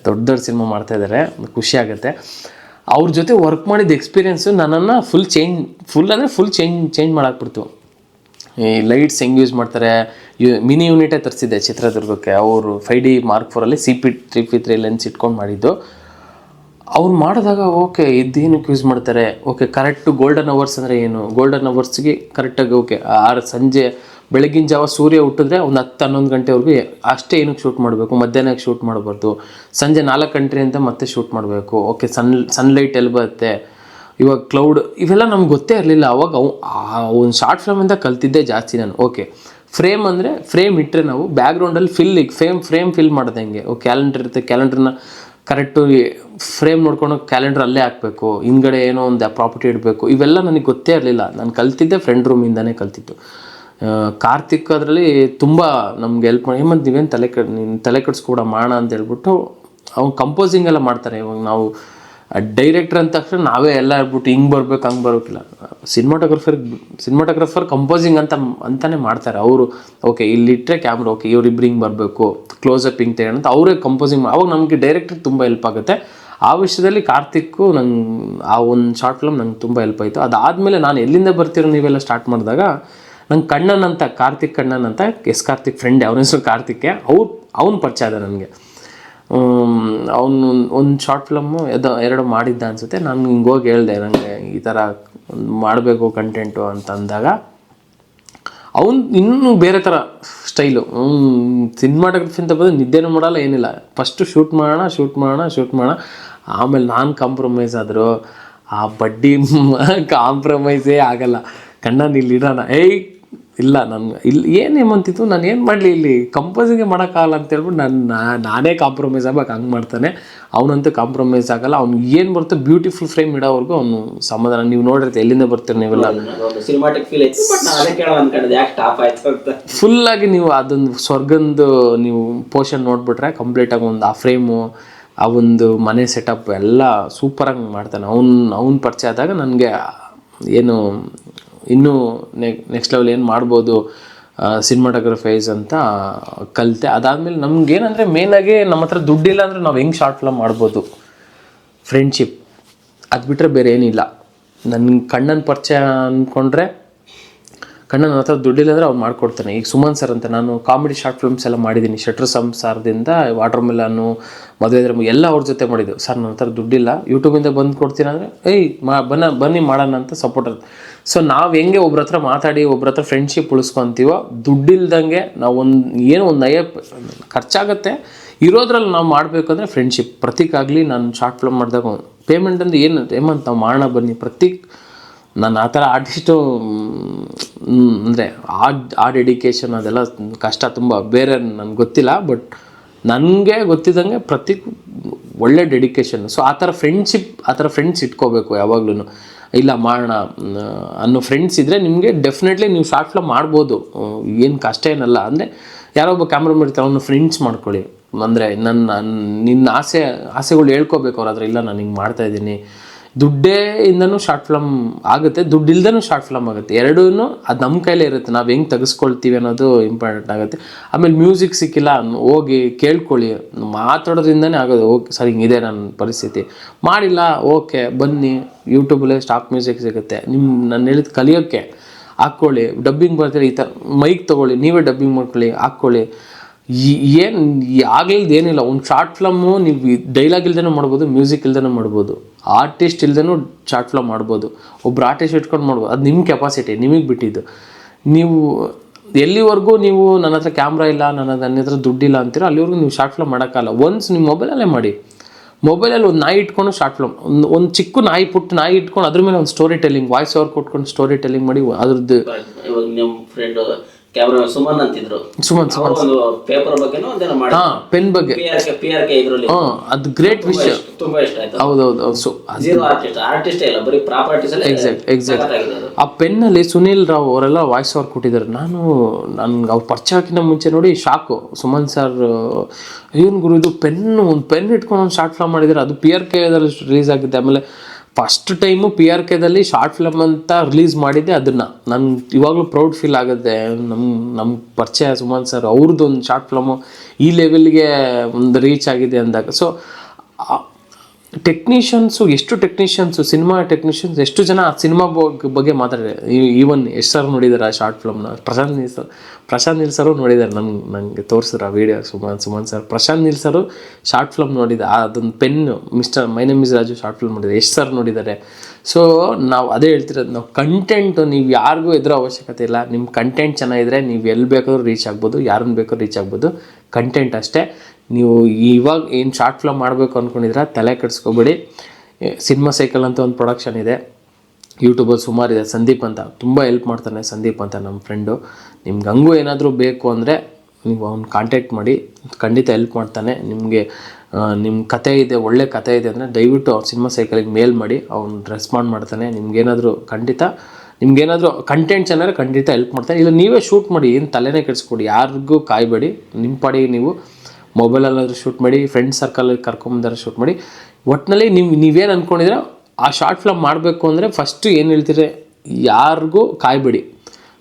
ದೊಡ್ಡ ದೊಡ್ಡ ಸಿನಿಮಾ ಮಾಡ್ತಾ ಇದ್ದಾರೆ ಖುಷಿ ಆಗುತ್ತೆ. ಅವ್ರ ಜೊತೆ ವರ್ಕ್ ಮಾಡಿದ ಎಕ್ಸ್ಪೀರಿಯೆನ್ಸು ನನ್ನನ್ನು ಫುಲ್ ಚೇಂಜ್ ಫುಲ್ ಅಂದರೆ ಫುಲ್ ಚೇಂಜ್ ಚೇಂಜ್ ಮಾಡಾಕ್ಬಿಡ್ತು ಈ ಲೈಟ್ಸ್ ಹೆಂಗೆ ಯೂಸ್ ಮಾಡ್ತಾರೆ ಮಿನಿ ಯೂನಿಟೇ ತರಿಸಿದ್ದೆ ಚಿತ್ರದುರ್ಗಕ್ಕೆ. ಅವರು five D mark ಫೋರಲ್ಲಿ C P three P three lens ಇಟ್ಕೊಂಡು ಮಾಡಿದ್ದು. ಅವ್ರು ಮಾಡಿದಾಗ ಓಕೆ ಇದೇನಕ್ಕೆ ಯೂಸ್ ಮಾಡ್ತಾರೆ? ಓಕೆ ಕರೆಕ್ಟು ಗೋಲ್ಡನ್ ಅವರ್ಸ್ ಅಂದರೆ ಏನು? ಗೋಲ್ಡನ್ ಅವರ್ಸ್ಗೆ ಕರೆಕ್ಟಾಗಿ ಓಕೆ ಆರು ಸಂಜೆ ಬೆಳಗಿನ ಜಾವ ಸೂರ್ಯ ಹುಟ್ಟಿದ್ರೆ ಒಂದು ಹತ್ತು ಹನ್ನೊಂದು ಗಂಟೆವರೆಗೂ ಅಷ್ಟೇ ಏನಕ್ಕೆ ಶೂಟ್ ಮಾಡಬೇಕು? ಮಧ್ಯಾಹ್ನಕ್ಕೆ ಶೂಟ್ ಮಾಡಬಾರ್ದು. ಸಂಜೆ ನಾಲ್ಕು ಗಂಟೆಯಿಂದ ಮತ್ತೆ ಶೂಟ್ ಮಾಡಬೇಕು. ಓಕೆ ಸನ್ ಸನ್ಲೈಟ್ ಎಲ್ಲಿ ಬರುತ್ತೆ? ಇವಾಗ ಕ್ಲೌಡ್ ಇವೆಲ್ಲ ನಮ್ಗೆ ಗೊತ್ತೇ ಇರಲಿಲ್ಲ. ಅವಾಗ ಅವು ಆ ಒಂದು ಶಾರ್ಟ್ ಫಿಲ್ಮಿಂದ ಕಲ್ತಿದ್ದೆ ಜಾಸ್ತಿ ನಾನು. ಓಕೆ ಫ್ರೇಮ್ ಅಂದರೆ ಫ್ರೇಮ್ ಇಟ್ಟರೆ ನಾವು ಬ್ಯಾಕ್ಗ್ರೌಂಡಲ್ಲಿ ಫಿಲ್ ಈಗ ಫ್ರೇಮ್ ಫ್ರೇಮ್ ಫಿಲ್ ಮಾಡ್ದಂಗೆ. ಹೆಂಗೆ ಓ ಕ್ಯಾಲೆಂಡರ್ ಇರುತ್ತೆ ಕ್ಯಾಲೆಂಡ್ರನ್ನ ಕರೆಕ್ಟು ಫ್ರೇಮ್ ನೋಡ್ಕೊಂಡು ಕ್ಯಾಲೆಂಡರ್ ಅಲ್ಲೇ ಹಾಕಬೇಕು. ಹಿಂದ್ಗಡೆ ಏನೋ ಒಂದು ಪ್ರಾಪರ್ಟಿ ಇಡಬೇಕು. ಇವೆಲ್ಲ ನನಗೆ ಗೊತ್ತೇ ಇರಲಿಲ್ಲ. ನಾನು ಕಲ್ತಿದ್ದೆ ಫ್ರೆಂಡ್ ರೂಮಿಂದನೇ ಕಲ್ತಿದ್ದು. ಕಾರ್ತಿಕ್ ಅದರಲ್ಲಿ ತುಂಬ ನಮ್ಗೆ ಹೆಲ್ಪ್ ಮಾಡಿ ಮತ್ತು ನೀವೇನು ತಲೆ ಕೆಡ್ ನೀನು ತಲೆ ಕೆಡಿಸ್ಕೊಡ ಮಾಡೋಣ ಅಂತ ಹೇಳ್ಬಿಟ್ಟು ಅವ್ನು ಕಂಪೋಸಿಂಗ್ ಎಲ್ಲ ಮಾಡ್ತಾರೆ. ಇವಾಗ ನಾವು ಡೈರೆಕ್ಟರ್ ಅಂದ ತಕ್ಷಣ ನಾವೇ ಎಲ್ಲ ಹೇಳ್ಬಿಟ್ಟು ಹಿಂಗೆ ಬರ್ಬೇಕು, ಹಂಗೆ ಬರೋಕ್ಕಿಲ್ಲ ಸಿನಿಮಾಟೋಗ್ರಫರ್ ಸಿನಿಮಾಟೋಗ್ರಫರ್ ಕಂಪೋಸಿಂಗ್ ಅಂತ, ಅಂತಾನೆ ಮಾಡ್ತಾರೆ. ಅವರು ಓಕೆ ಇಲ್ಲಿಟ್ಟರೆ ಕ್ಯಾಮ್ರಾ ಓಕೆ ಇವ್ರಿಬ್ರು ಹಿಂಗೆ ಬರಬೇಕು ಕ್ಲೋಸಪ್ ಹಿಂಗೆ ತೆಗೋಣ ಅಂತ ಅವರೇ ಕಂಪೋಸಿಂಗ್ ಅವಾಗ ನಮಗೆ ಡೈರೆಕ್ಟರ್ ತುಂಬ ಹೆಲ್ಪ್ ಆಗುತ್ತೆ. ಆ ವಿಷಯದಲ್ಲಿ ಕಾರ್ತಿಕ್ಕು ನಂಗೆ, ಆ ಒಂದು ಶಾರ್ಟ್ ಫಿಲಮ್ ನಂಗೆ ತುಂಬ ಹೆಲ್ಪ್ ಆಯಿತು. ಅದಾದಮೇಲೆ ನಾನು ಎಲ್ಲಿಂದ ಬರ್ತಿರೋ ನೀವೆಲ್ಲ ಸ್ಟಾರ್ಟ್ ಮಾಡಿದಾಗ ನಂಗೆ ಕಣ್ಣನ್ ಅಂತ ಕಾರ್ತಿಕ್ ಕಣ್ಣನ್ ಅಂತ ಎಸ್ ಕಾರ್ತಿಕ್ ಫ್ರೆಂಡ್ ಅವನ ಹೆಸರು ಕಾರ್ತಿಕ್ಗೆ. ಅವ್ರು ಅವ್ನು ಪರಿಚಯ ಅದ ನನಗೆ. ಅವನು ಒಂದು ಶಾರ್ಟ್ ಫಿಲಮ್ಮು ಎದೋ ಎರಡು ಮಾಡಿದ್ದ ಅನಿಸುತ್ತೆ. ನಾನು ಹಿಂಗೆ ಹೇಳಿದೆ ನನಗೆ ಈ ಥರ ಮಾಡಬೇಕು ಕಂಟೆಂಟು ಅಂತ ಅಂದಾಗ ಅವನು ಇನ್ನೂ ಬೇರೆ ಥರ ಸ್ಟೈಲು ಸಿನಿಮಾಟೋಗ್ರಫಿ ಅಂತ ಬಂದು ನಿದ್ದೆನೂ ಮಾಡಲ್ಲ, ಏನಿಲ್ಲ. ಫಸ್ಟು ಶೂಟ್ ಮಾಡೋಣ ಶೂಟ್ ಮಾಡೋಣ ಶೂಟ್ ಮಾಡೋಣ. ಆಮೇಲೆ ನಾನು ಕಾಂಪ್ರಮೈಸ್ ಆದರು. ಆ ಬಡ್ಡಿ ಕಾಂಪ್ರಮೈಸೇ ಆಗಲ್ಲ. ಕಣ್ಣ ಇಡೋಣ. ಏಯ್ ಇಲ್ಲ ನನ್ನ ಇಲ್ಲಿ ಏನು ಏಮಂತಿತ್ತು ನಾನು ಏನು ಮಾಡಲಿ ಇಲ್ಲಿ? ಕಂಪೋಸಿಂಗೇ ಮಾಡೋಕ್ಕಾಗಲ್ಲ ಅಂತ ಹೇಳ್ಬಿಟ್ಟು ನಾನು ನಾನೇ ಕಾಂಪ್ರಮೈಸ್ ಆಗ್ಬೇಕು ಹಂಗೆ ಮಾಡ್ತಾನೆ. ಅವನಂತೂ ಕಾಂಪ್ರಮೈಸ್ ಆಗಲ್ಲ. ಅವ್ನು ಏನು ಬರುತ್ತೆ ಬ್ಯೂಟಿಫುಲ್ ಫ್ರೇಮ್ ಇಡೋವರೆಗೂ ಅವನು ಸಮಾಧಾನ. ನೀವು ನೋಡಿರ್ತೀವಿ ಎಲ್ಲಿಂದ ಬರ್ತೀರಿ ನೀವೆಲ್ಲ? ಫುಲ್ಲಾಗಿ ನೀವು ಅದೊಂದು ಸ್ವರ್ಗಂದು ನೀವು ಪೋರ್ಷನ್ ನೋಡಿಬಿಟ್ರೆ ಕಂಪ್ಲೀಟಾಗಿ ಒಂದು ಆ ಫ್ರೇಮು ಆ ಒಂದು ಮನೆ ಸೆಟಪ್ ಎಲ್ಲ ಸೂಪರಾಗಿ ಮಾಡ್ತಾನೆ. ಅವ್ನು ಅವ್ನ ಪರಿಚಯ ಆದಾಗ ನನಗೆ ಏನು ಇನ್ನೂ ನೆಕ್ಸ್ಟ್ ಲೆವೆಲ್ ಏನು ಮಾಡ್ಬೋದು ಸಿನಿಮಾಟೋಗ್ರಫೈಸ್ ಅಂತ ಕಲಿತೆ. ಅದಾದಮೇಲೆ ನಮ್ಗೆ ಏನಂದರೆ ಮೇಯ್ನಾಗಿ ನಮ್ಮ ಹತ್ರ ದುಡ್ಡಿಲ್ಲ ಅಂದರೆ ನಾವು ಹೆಂಗೆ ಶಾರ್ಟ್ ಫಿಲಮ್ ಮಾಡ್ಬೋದು? ಫ್ರೆಂಡ್ಶಿಪ್ ಅದು ಬಿಟ್ಟರೆ ಬೇರೆ ಏನಿಲ್ಲ ನನ್ನ ಕಣ್ಣನ ಪರಿಚಯ ಅಂದ್ಕೊಂಡ್ರೆ ಕಣ್ಣ ನನ್ನ ಹತ್ರ ದುಡ್ಡಿಲ್ಲ ಅಂದರೆ ಅವ್ನು ಮಾಡ್ಕೊಡ್ತಾನೆ. ಈಗ ಸುಮನ್ ಸರ್ ಅಂತ ನಾನು ಕಾಮಿಡಿ ಶಾರ್ಟ್ ಫಿಲ್ಮ್ಸ್ ಎಲ್ಲ ಮಾಡಿದ್ದೀನಿ ಶಟ್ರ್ ಸಂಸಾರದಿಂದ ವಾಟರ್ ಮಿಲನ್ನು ಮದುವೆ ಎಲ್ಲ ಅವ್ರ ಜೊತೆ ಮಾಡಿದ್ದು. ಸರ್ ನನ್ನ ಹತ್ರ ದುಡ್ಡಿಲ್ಲ. ಯೂಟ್ಯೂಬಿಂದ ಬಂದು ಕೊಡ್ತೀನಿ ಅಂದರೆ, ಏಯ್, ಮಾ ಬನ್ನ ಬನ್ನಿ ಮಾಡೋಣ ಅಂತ ಸಪೋರ್ಟ್ ಸೊ ನಾವು ಹೆಂಗೆ ಒಬ್ರ ಹತ್ರ ಮಾತಾಡಿ, ಒಬ್ರ ಹತ್ರ ಫ್ರೆಂಡ್ಶಿಪ್ ಉಳಿಸ್ಕೊಂತೀವೋ, ದುಡ್ಡಿಲ್ದಂಗೆ ನಾವು ಒಂದು ಏನೋ ಒಂದು ನಯ ಖರ್ಚಾಗುತ್ತೆ. ಇರೋದ್ರಲ್ಲಿ ನಾವು ಮಾಡಬೇಕಂದ್ರೆ ಫ್ರೆಂಡ್ಶಿಪ್ ಪ್ರತೀಕಾಗಲಿ ನಾನು ಶಾರ್ಟ್ ಫಿಲ್ಮ್ ಮಾಡಿದಾಗ ಪೇಮೆಂಟ್ ಅಂದ್ರೆ ಏನು ಹೇಮಂತ್ ನಾವು ಮಾಡೋಣ ಬನ್ನಿ. ಪ್ರತೀಕ್ ನಾನು ಆ ಥರ ಆರ್ಟಿಸ್ಟು ಅಂದರೆ ಆ ಆ ಡೆಡಿಕೇಶನ್ ಅದೆಲ್ಲ ಕಷ್ಟ ತುಂಬ. ಬೇರೆ ನನಗೆ ಗೊತ್ತಿಲ್ಲ ಬಟ್ ನನಗೆ ಗೊತ್ತಿದ್ದಂಗೆ ಪ್ರತಿ ಒಳ್ಳೆ ಡೆಡಿಕೇಶನ್ ಸೊ ಆ ಥರ ಫ್ರೆಂಡ್ಶಿಪ್ ಆ ಥರ ಫ್ರೆಂಡ್ಸ್ ಇಟ್ಕೋಬೇಕು ಯಾವಾಗ್ಲೂ ಇಲ್ಲ ಮಾಡೋಣ ಅನ್ನೋ ಫ್ರೆಂಡ್ಸ್ ಇದ್ದರೆ ನಿಮಗೆ ಡೆಫಿನೆಟ್ಲಿ ನೀವು ಶಾರ್ಟ್ ಫಿಲಮ್ ಮಾಡ್ಬೋದು. ಏನು ಕಷ್ಟ ಏನಲ್ಲ. ಅಂದರೆ ಯಾರೋ ಒಬ್ಬ ಕ್ಯಾಮ್ರಾ ಇರ್ತಾರೆ ಅವನು ಫ್ರೆಂಡ್ಸ್ ಮಾಡ್ಕೊಳ್ಳಿ. ಅಂದರೆ ನನ್ನ ನಿನ್ನ ಆಸೆ, ಆಸೆಗಳು ಹೇಳ್ಕೋಬೇಕು. ಅವ್ರ ಹತ್ರ, ಇಲ್ಲ, ನಾನು ಹಿಂಗೆ ಮಾಡ್ತಾ ಇದ್ದೀನಿ. ದುಡ್ಡೇ ಇಂದನೂ ಶಾರ್ಟ್ ಫಿಲಮ್ ಆಗುತ್ತೆ ದುಡ್ಡು ಶಾರ್ಟ್ ಫಿಲಮ್ ಆಗುತ್ತೆ. ಎರಡೂ ಅದು ನಮ್ಮ ಕೈಲೇ ಇರುತ್ತೆ, ನಾವು ಹೆಂಗೆ ತೆಗೆಸ್ಕೊಳ್ತೀವಿ ಅನ್ನೋದು ಇಂಪಾರ್ಟೆಂಟ್ ಆಗುತ್ತೆ. ಆಮೇಲೆ ಮ್ಯೂಸಿಕ್ ಸಿಕ್ಕಿಲ್ಲ ಹೋಗಿ ಕೇಳ್ಕೊಳ್ಳಿ, ಮಾತಾಡೋದ್ರಿಂದನೇ ಆಗೋದು, ಓಕೆ, ಸರ್, ಹಿಂಗಿದೆ ನನ್ನ ಪರಿಸ್ಥಿತಿ. ಮಾಡಿಲ್ಲ, ಓಕೆ, ಬನ್ನಿ, ಯೂಟ್ಯೂಬಲ್ಲೇ ಸ್ಟಾಕ್ ಮ್ಯೂಸಿಕ್ ಸಿಗುತ್ತೆ. ನಿಮ್ಮ ನಾನು ಹೇಳಿದ ಕಲಿಯೋಕ್ಕೆ ಹಾಕ್ಕೊಳ್ಳಿ. ಡಬ್ಬಿಂಗ್ ಬರ್ತೀರಿ ಈ ಥರ ಮೈಕ್ ತೊಗೊಳ್ಳಿ, ನೀವೇ ಡಬ್ಬಿಂಗ್ ಮಾಡ್ಕೊಳ್ಳಿ, ಹಾಕ್ಕೊಳ್ಳಿ. ಏನು ಆಗ್ಲಿಲ್ದು ಏನಿಲ್ಲ. ಒಂದು ಶಾರ್ಟ್ ಫಿಲಮ್ಮು ನೀವು ಡೈಲಾಗ್ ಇಲ್ದೇನೂ ಮಾಡ್ಬೋದು ಮ್ಯೂಸಿಕ್ ಇಲ್ದೇನೂ ಮಾಡ್ಬೋದು. ಆರ್ಟಿಸ್ಟ್ ಇಲ್ದೇನೂ ಶಾರ್ಟ್ ಫಿಲಮ್ ಮಾಡ್ಬೋದು. ಒಬ್ರು ಆರ್ಟಿಸ್ಟ್ ಇಟ್ಕೊಂಡು ಮಾಡ್ಬೋದು. ಅದು ನಿಮ್ಮ ಕೆಪಾಸಿಟಿ ನಿಮಗೆ ಬಿಟ್ಟಿದ್ದು. ನೀವು ಎಲ್ಲಿವರೆಗೂ ನೀವು ನನ್ನ ಹತ್ರ ಕ್ಯಾಮ್ರಾ ಇಲ್ಲ, ನನ್ನ ನನ್ನ ಹತ್ರ ದುಡ್ಡಿಲ್ಲ ಅಂತೀರೋ, ಅಲ್ಲಿವರೆಗೂ ನೀವು ಶಾರ್ಟ್ ಫಿಲಮ್ ಮಾಡೋಕ್ಕಲ್ಲ. ಒನ್ಸ್ ನಿಮ್ಮ ಮೊಬೈಲಲ್ಲೇ ಮಾಡಿ. ಮೊಬೈಲಲ್ಲಿ ಒಂದು ನಾಯಿ ಇಟ್ಕೊಂಡು ಶಾರ್ಟ್ ಫಿಲಮ್ ಒಂದು ಒಂದು ಚಿಕ್ಕ ನಾಯಿ, ಪುಟ್ಟ ನಾಯಿ ಇಟ್ಕೊಂಡು ಅದ್ರ ಮೇಲೆ ಒಂದು ಸ್ಟೋರಿ ಟೆಲ್ಲಿಂಗ್ ವಾಯ್ಸ್ ಅವ್ರು ಕೊಟ್ಕೊಂಡು ಸ್ಟೋರಿ ಟೆಲ್ಲಿಂಗ್ ಮಾಡಿ, ಅದ್ರದ್ದು ಕ್ಯಾಮ್ರಾ ಸುಮನ್ ಅಂತಿದ್ರು. ಸುಮನ್ ಸುಮನ್. ಒಂದು ಪೇಪರ್ ಬಗ್ಗೆನೋ ಒಂದೇನೋ ಮಾಡಿ ಹಾ ಪೆನ್ ಬಗ್ಗೆ. P R K P R K ಇದ್ರಲ್ಲಿ. ಹಾಂ ಅದು ಗ್ರೇಟ್ ವಿಷಯ. ತುಂಬಾ ಇಷ್ಟ ಆಯ್ತು. ಹೌದೌದು ಸೊ ಜೀರೋ ಆರ್ಟಿಸ್ಟ್ ಆರ್ಟಿಸ್ಟ್ ಇಲ್ಲ ಬರೀ ಪ್ರಾಪರ್ಟೀಸ್ ಅಲ್ಲಿ ಎಕ್ಸಾಕ್ಟ್ ಎಕ್ಸಾಕ್ಟ್ ಆ ಪೆನ್ ಅಲ್ಲಿ ಸುನಿಲ್ ರಾವ್ ಅವರೆಲ್ಲ ವಾಯ್ಸ್ ಓವರ್ ಕೊಟ್ಟಿದ್ದಾರೆ. ನಾನು ನನ್ಗೆ ಅವ್ರು ಪರಿಚಯಕ್ಕಿಂತ ಮುಂಚೆ ನೋಡಿ ಶಾಕು ಸುಮನ್ ಸರ್ ಏನು ಗುರು ಇದು ಪೆನ್ ಒಂದು ಪೆನ್ ಇಟ್ಕೊಂಡು ಒಂದು ಶಾರ್ಟ್ ಫಿಲ್ಮ್ ಮಾಡಿದ್ದಾರೆ ಅದು ಪಿ ಆರ್ ಕೆ ರಿಲೀಸ್ ಆಗಿದೆ. ಆಮೇಲೆ ಫಸ್ಟ್ ಟೈಮು ಪಿ ಆರ್ ಕೆದಲ್ಲಿ ಶಾರ್ಟ್ ಫಿಲಮ್ ಅಂತ ರಿಲೀಸ್ ಮಾಡಿದ್ದೆ ಅದನ್ನು. ನನ್ಗೆ ಇವಾಗಲೂ ಪ್ರೌಡ್ ಫೀಲ್ ಆಗುತ್ತೆ. ನಮ್ಮ ನಮ್ಮ ಪರಿಚಯ ಸುಮನ್ ಸರ್ ಅವ್ರದ್ದು ಒಂದು ಶಾರ್ಟ್ ಫಿಲಮು ಈ ಲೆವೆಲ್ಗೆ ಒಂದು ರೀಚ್ ಆಗಿದೆ ಅಂದಾಗ. ಸೊ ಟೆಕ್ನಿಷಿಯನ್ಸು ಎಷ್ಟು ಟೆಕ್ನಿಷಿಯನ್ಸು ಸಿನಿಮಾ ಟೆಕ್ನಿಷಿಯನ್ಸ್ ಎಷ್ಟು ಜನ ಆ ಸಿನಿಮಾ ಬಗ್ಗೆ ಮಾತಾಡಿದ್ದಾರೆ? ಈವನ್ ಎಷ್ಟು ಸರ್ ನೋಡಿದ್ದಾರೆ ಆ ಶಾರ್ಟ್ ಫಿಲ್ಮ್ನ ಪ್ರಶಾಂತ್ ನೀಲ್ ಸರ್ ಪ್ರಶಾಂತ್ ನೀಲ್ ಸರು ನೋಡಿದ್ದಾರೆ ನಂಗೆ ನನಗೆ ತೋರಿಸಿದ್ರು ಆ video Suman Suman sir Prashanth Neel sir short film ನೋಡಿದ ಅದೊಂದು pen mister my name is Raju short film ನೋಡಿದ್ದಾರೆ ಎಷ್ಟು ಸರ್ ನೋಡಿದ್ದಾರೆ. ಸೊ ನಾವು ಅದೇ ಹೇಳ್ತಿರೋದು, ನಾವು ಕಂಟೆಂಟು ನೀವು ಯಾರಿಗೂ ಎದುರೋ ಅವಶ್ಯಕತೆ ಇಲ್ಲ. ನಿಮ್ಮ ಕಂಟೆಂಟ್ ಚೆನ್ನಾಗಿದ್ರೆ ನೀವು ಎಲ್ಲಿ ಬೇಕಾದ್ರೂ ರೀಚ್ ಆಗ್ಬೋದು ಯಾರನ್ನು ಬೇಕಾದ್ರೂ ರೀಚ್ ಆಗ್ಬೋದು. ಕಂಟೆಂಟ್ ಅಷ್ಟೇ. ನೀವು ಇವಾಗ ಏನು ಶಾರ್ಟ್ ಫಿಲಮ್ ಮಾಡಬೇಕು ಅಂದ್ಕೊಂಡಿದ್ರೆ ತಲೆ ಕೆಡಿಸ್ಕೊಬೇಡಿ. ಸಿನಿಮಾ ಸೈಕಲ್ ಅಂತ ಒಂದು ಪ್ರೊಡಕ್ಷನ್ ಇದೆ. ಯೂಟ್ಯೂಬಲ್ಲಿ ಸುಮಾರು ಇದೆ. ಸಂದೀಪ್ ಅಂತ. ತುಂಬ ಹೆಲ್ಪ್ ಮಾಡ್ತಾನೆ ಸಂದೀಪ್ ಅಂತ ನಮ್ಮ ಫ್ರೆಂಡು ನಿಮ್ಗೆ ಹಂಗೂ ಏನಾದರೂ ಬೇಕು ಅಂದರೆ ನೀವು ಅವ್ನು ಕಾಂಟ್ಯಾಕ್ಟ್ ಮಾಡಿ. ಖಂಡಿತ ಹೆಲ್ಪ್ ಮಾಡ್ತಾನೆ. ನಿಮಗೆ ನಿಮ್ಮ ಕತೆ ಇದೆ, ಒಳ್ಳೆ ಕತೆ ಇದೆ ಅಂದರೆ ದಯವಿಟ್ಟು ಅವ್ನು ಸಿನಿಮಾ ಸೈಕಲಿಗೆ ಮೇಲ್ ಮಾಡಿ, ಅವ್ನು ರೆಸ್ಪಾಂಡ್ ಮಾಡ್ತಾನೆ. ನಿಮ್ಗೇನಾದರೂ ಖಂಡಿತ ನಿಮ್ಗೇನಾದರೂ ಕಂಟೆಂಟ್ ಚೆನ್ನಾಗಿ ಖಂಡಿತ ಹೆಲ್ಪ್ ಮಾಡ್ತಾನೆ. ಇಲ್ಲ, ನೀವೇ ಶೂಟ್ ಮಾಡಿ. ಏನು ತಲೆನೇ ಕೆಡಿಸ್ಕೊಡಿ. ಯಾರಿಗೂ ಕಾಯಬೇಡಿ. ನಿಮ್ಮ ಪಾಡಿಗೆ ನೀವು ಮೊಬೈಲಲ್ಲಾದ್ರೂ ಶೂಟ್ ಮಾಡಿ ಫ್ರೆಂಡ್ ಸರ್ಕಲಲ್ಲಿ ಕರ್ಕೊಂಬಂದಾರ ಶೂಟ್ ಮಾಡಿ. ಒಟ್ಟಿನಲ್ಲಿ ನೀವು, ನೀವೇನು ಅಂದ್ಕೊಂಡಿದ್ರೆ ಆ ಶಾರ್ಟ್ ಫಿಲಮ್ ಮಾಡಬೇಕು ಅಂದರೆ ಫಸ್ಟು ಏನು ಹೇಳ್ತೀರಿ? ಯಾರಿಗೂ ಕಾಯಬೇಡಿ.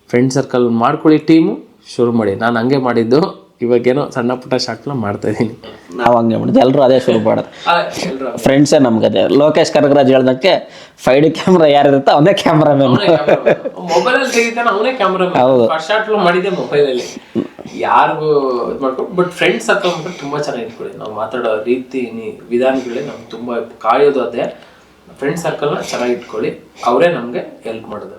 ಫ್ರೆಂಡ್ ಸರ್ಕಲ್ ಮಾಡ್ಕೊಳ್ಳಿ ಟೀಮು ಶುರು ಮಾಡಿ. ನಾನು ಹಂಗೆ ಮಾಡಿದ್ದು. ಇವಾಗೇನೋ ಸಣ್ಣ ಪುಟ್ಟ ಫಿಲಮ್ ಮಾಡ್ತಾ ಇದ್ದೀನಿ ನಾವು ಹಂಗೆ ಮಾಡಿದ್ವಿ ಎಲ್ಲರೂ ಅದೇ ಶುರು ಮಾಡೋದು. ಫ್ರೆಂಡ್ಸೇ ನಮ್ಗೆ ಅದೇ. ಲೋಕೇಶ್ ಕನಕರಾಜ್ ಹೇಳ್ದಕ್ಕೆ ಫೈವ್ ಡಿ ಕ್ಯಾಮ್ರಾ ಯಾರಿರುತ್ತೆ ಅವನೇ ಕ್ಯಾಮ್ರಾ ಮೊಬೈಲಲ್ಲಿ ತೆಗಿತಾನೆ ಅವನೇ ಕ್ಯಾಮ್ರಾ ಹೌದು. ಮಾಡಿದ್ದೆ ಮೊಬೈಲಲ್ಲಿ ಯಾರಿಗೂ ಇದು ಮಾಡ್ಕೊಂಡು ಬಟ್ ಫ್ರೆಂಡ್ಸ್ ಅಂತ ಅಂದ್ರೆ ತುಂಬ ಚೆನ್ನಾಗಿ ಇಟ್ಕೊಳ್ಳಿ ನಾವು ಮಾತಾಡೋ ರೀತಿ ನೀ- ವಿಧಾನಗಳೇ ನಮ್ಗೆ ತುಂಬ ಕಾಯೋದು ಅದೇ. ಫ್ರೆಂಡ್ಸ್ ಸರ್ಕಲ್ನ ಚೆನ್ನಾಗಿ ಇಟ್ಕೊಳ್ಳಿ ಅವರೇ ನಮಗೆ ಹೆಲ್ಪ್ ಮಾಡೋದು.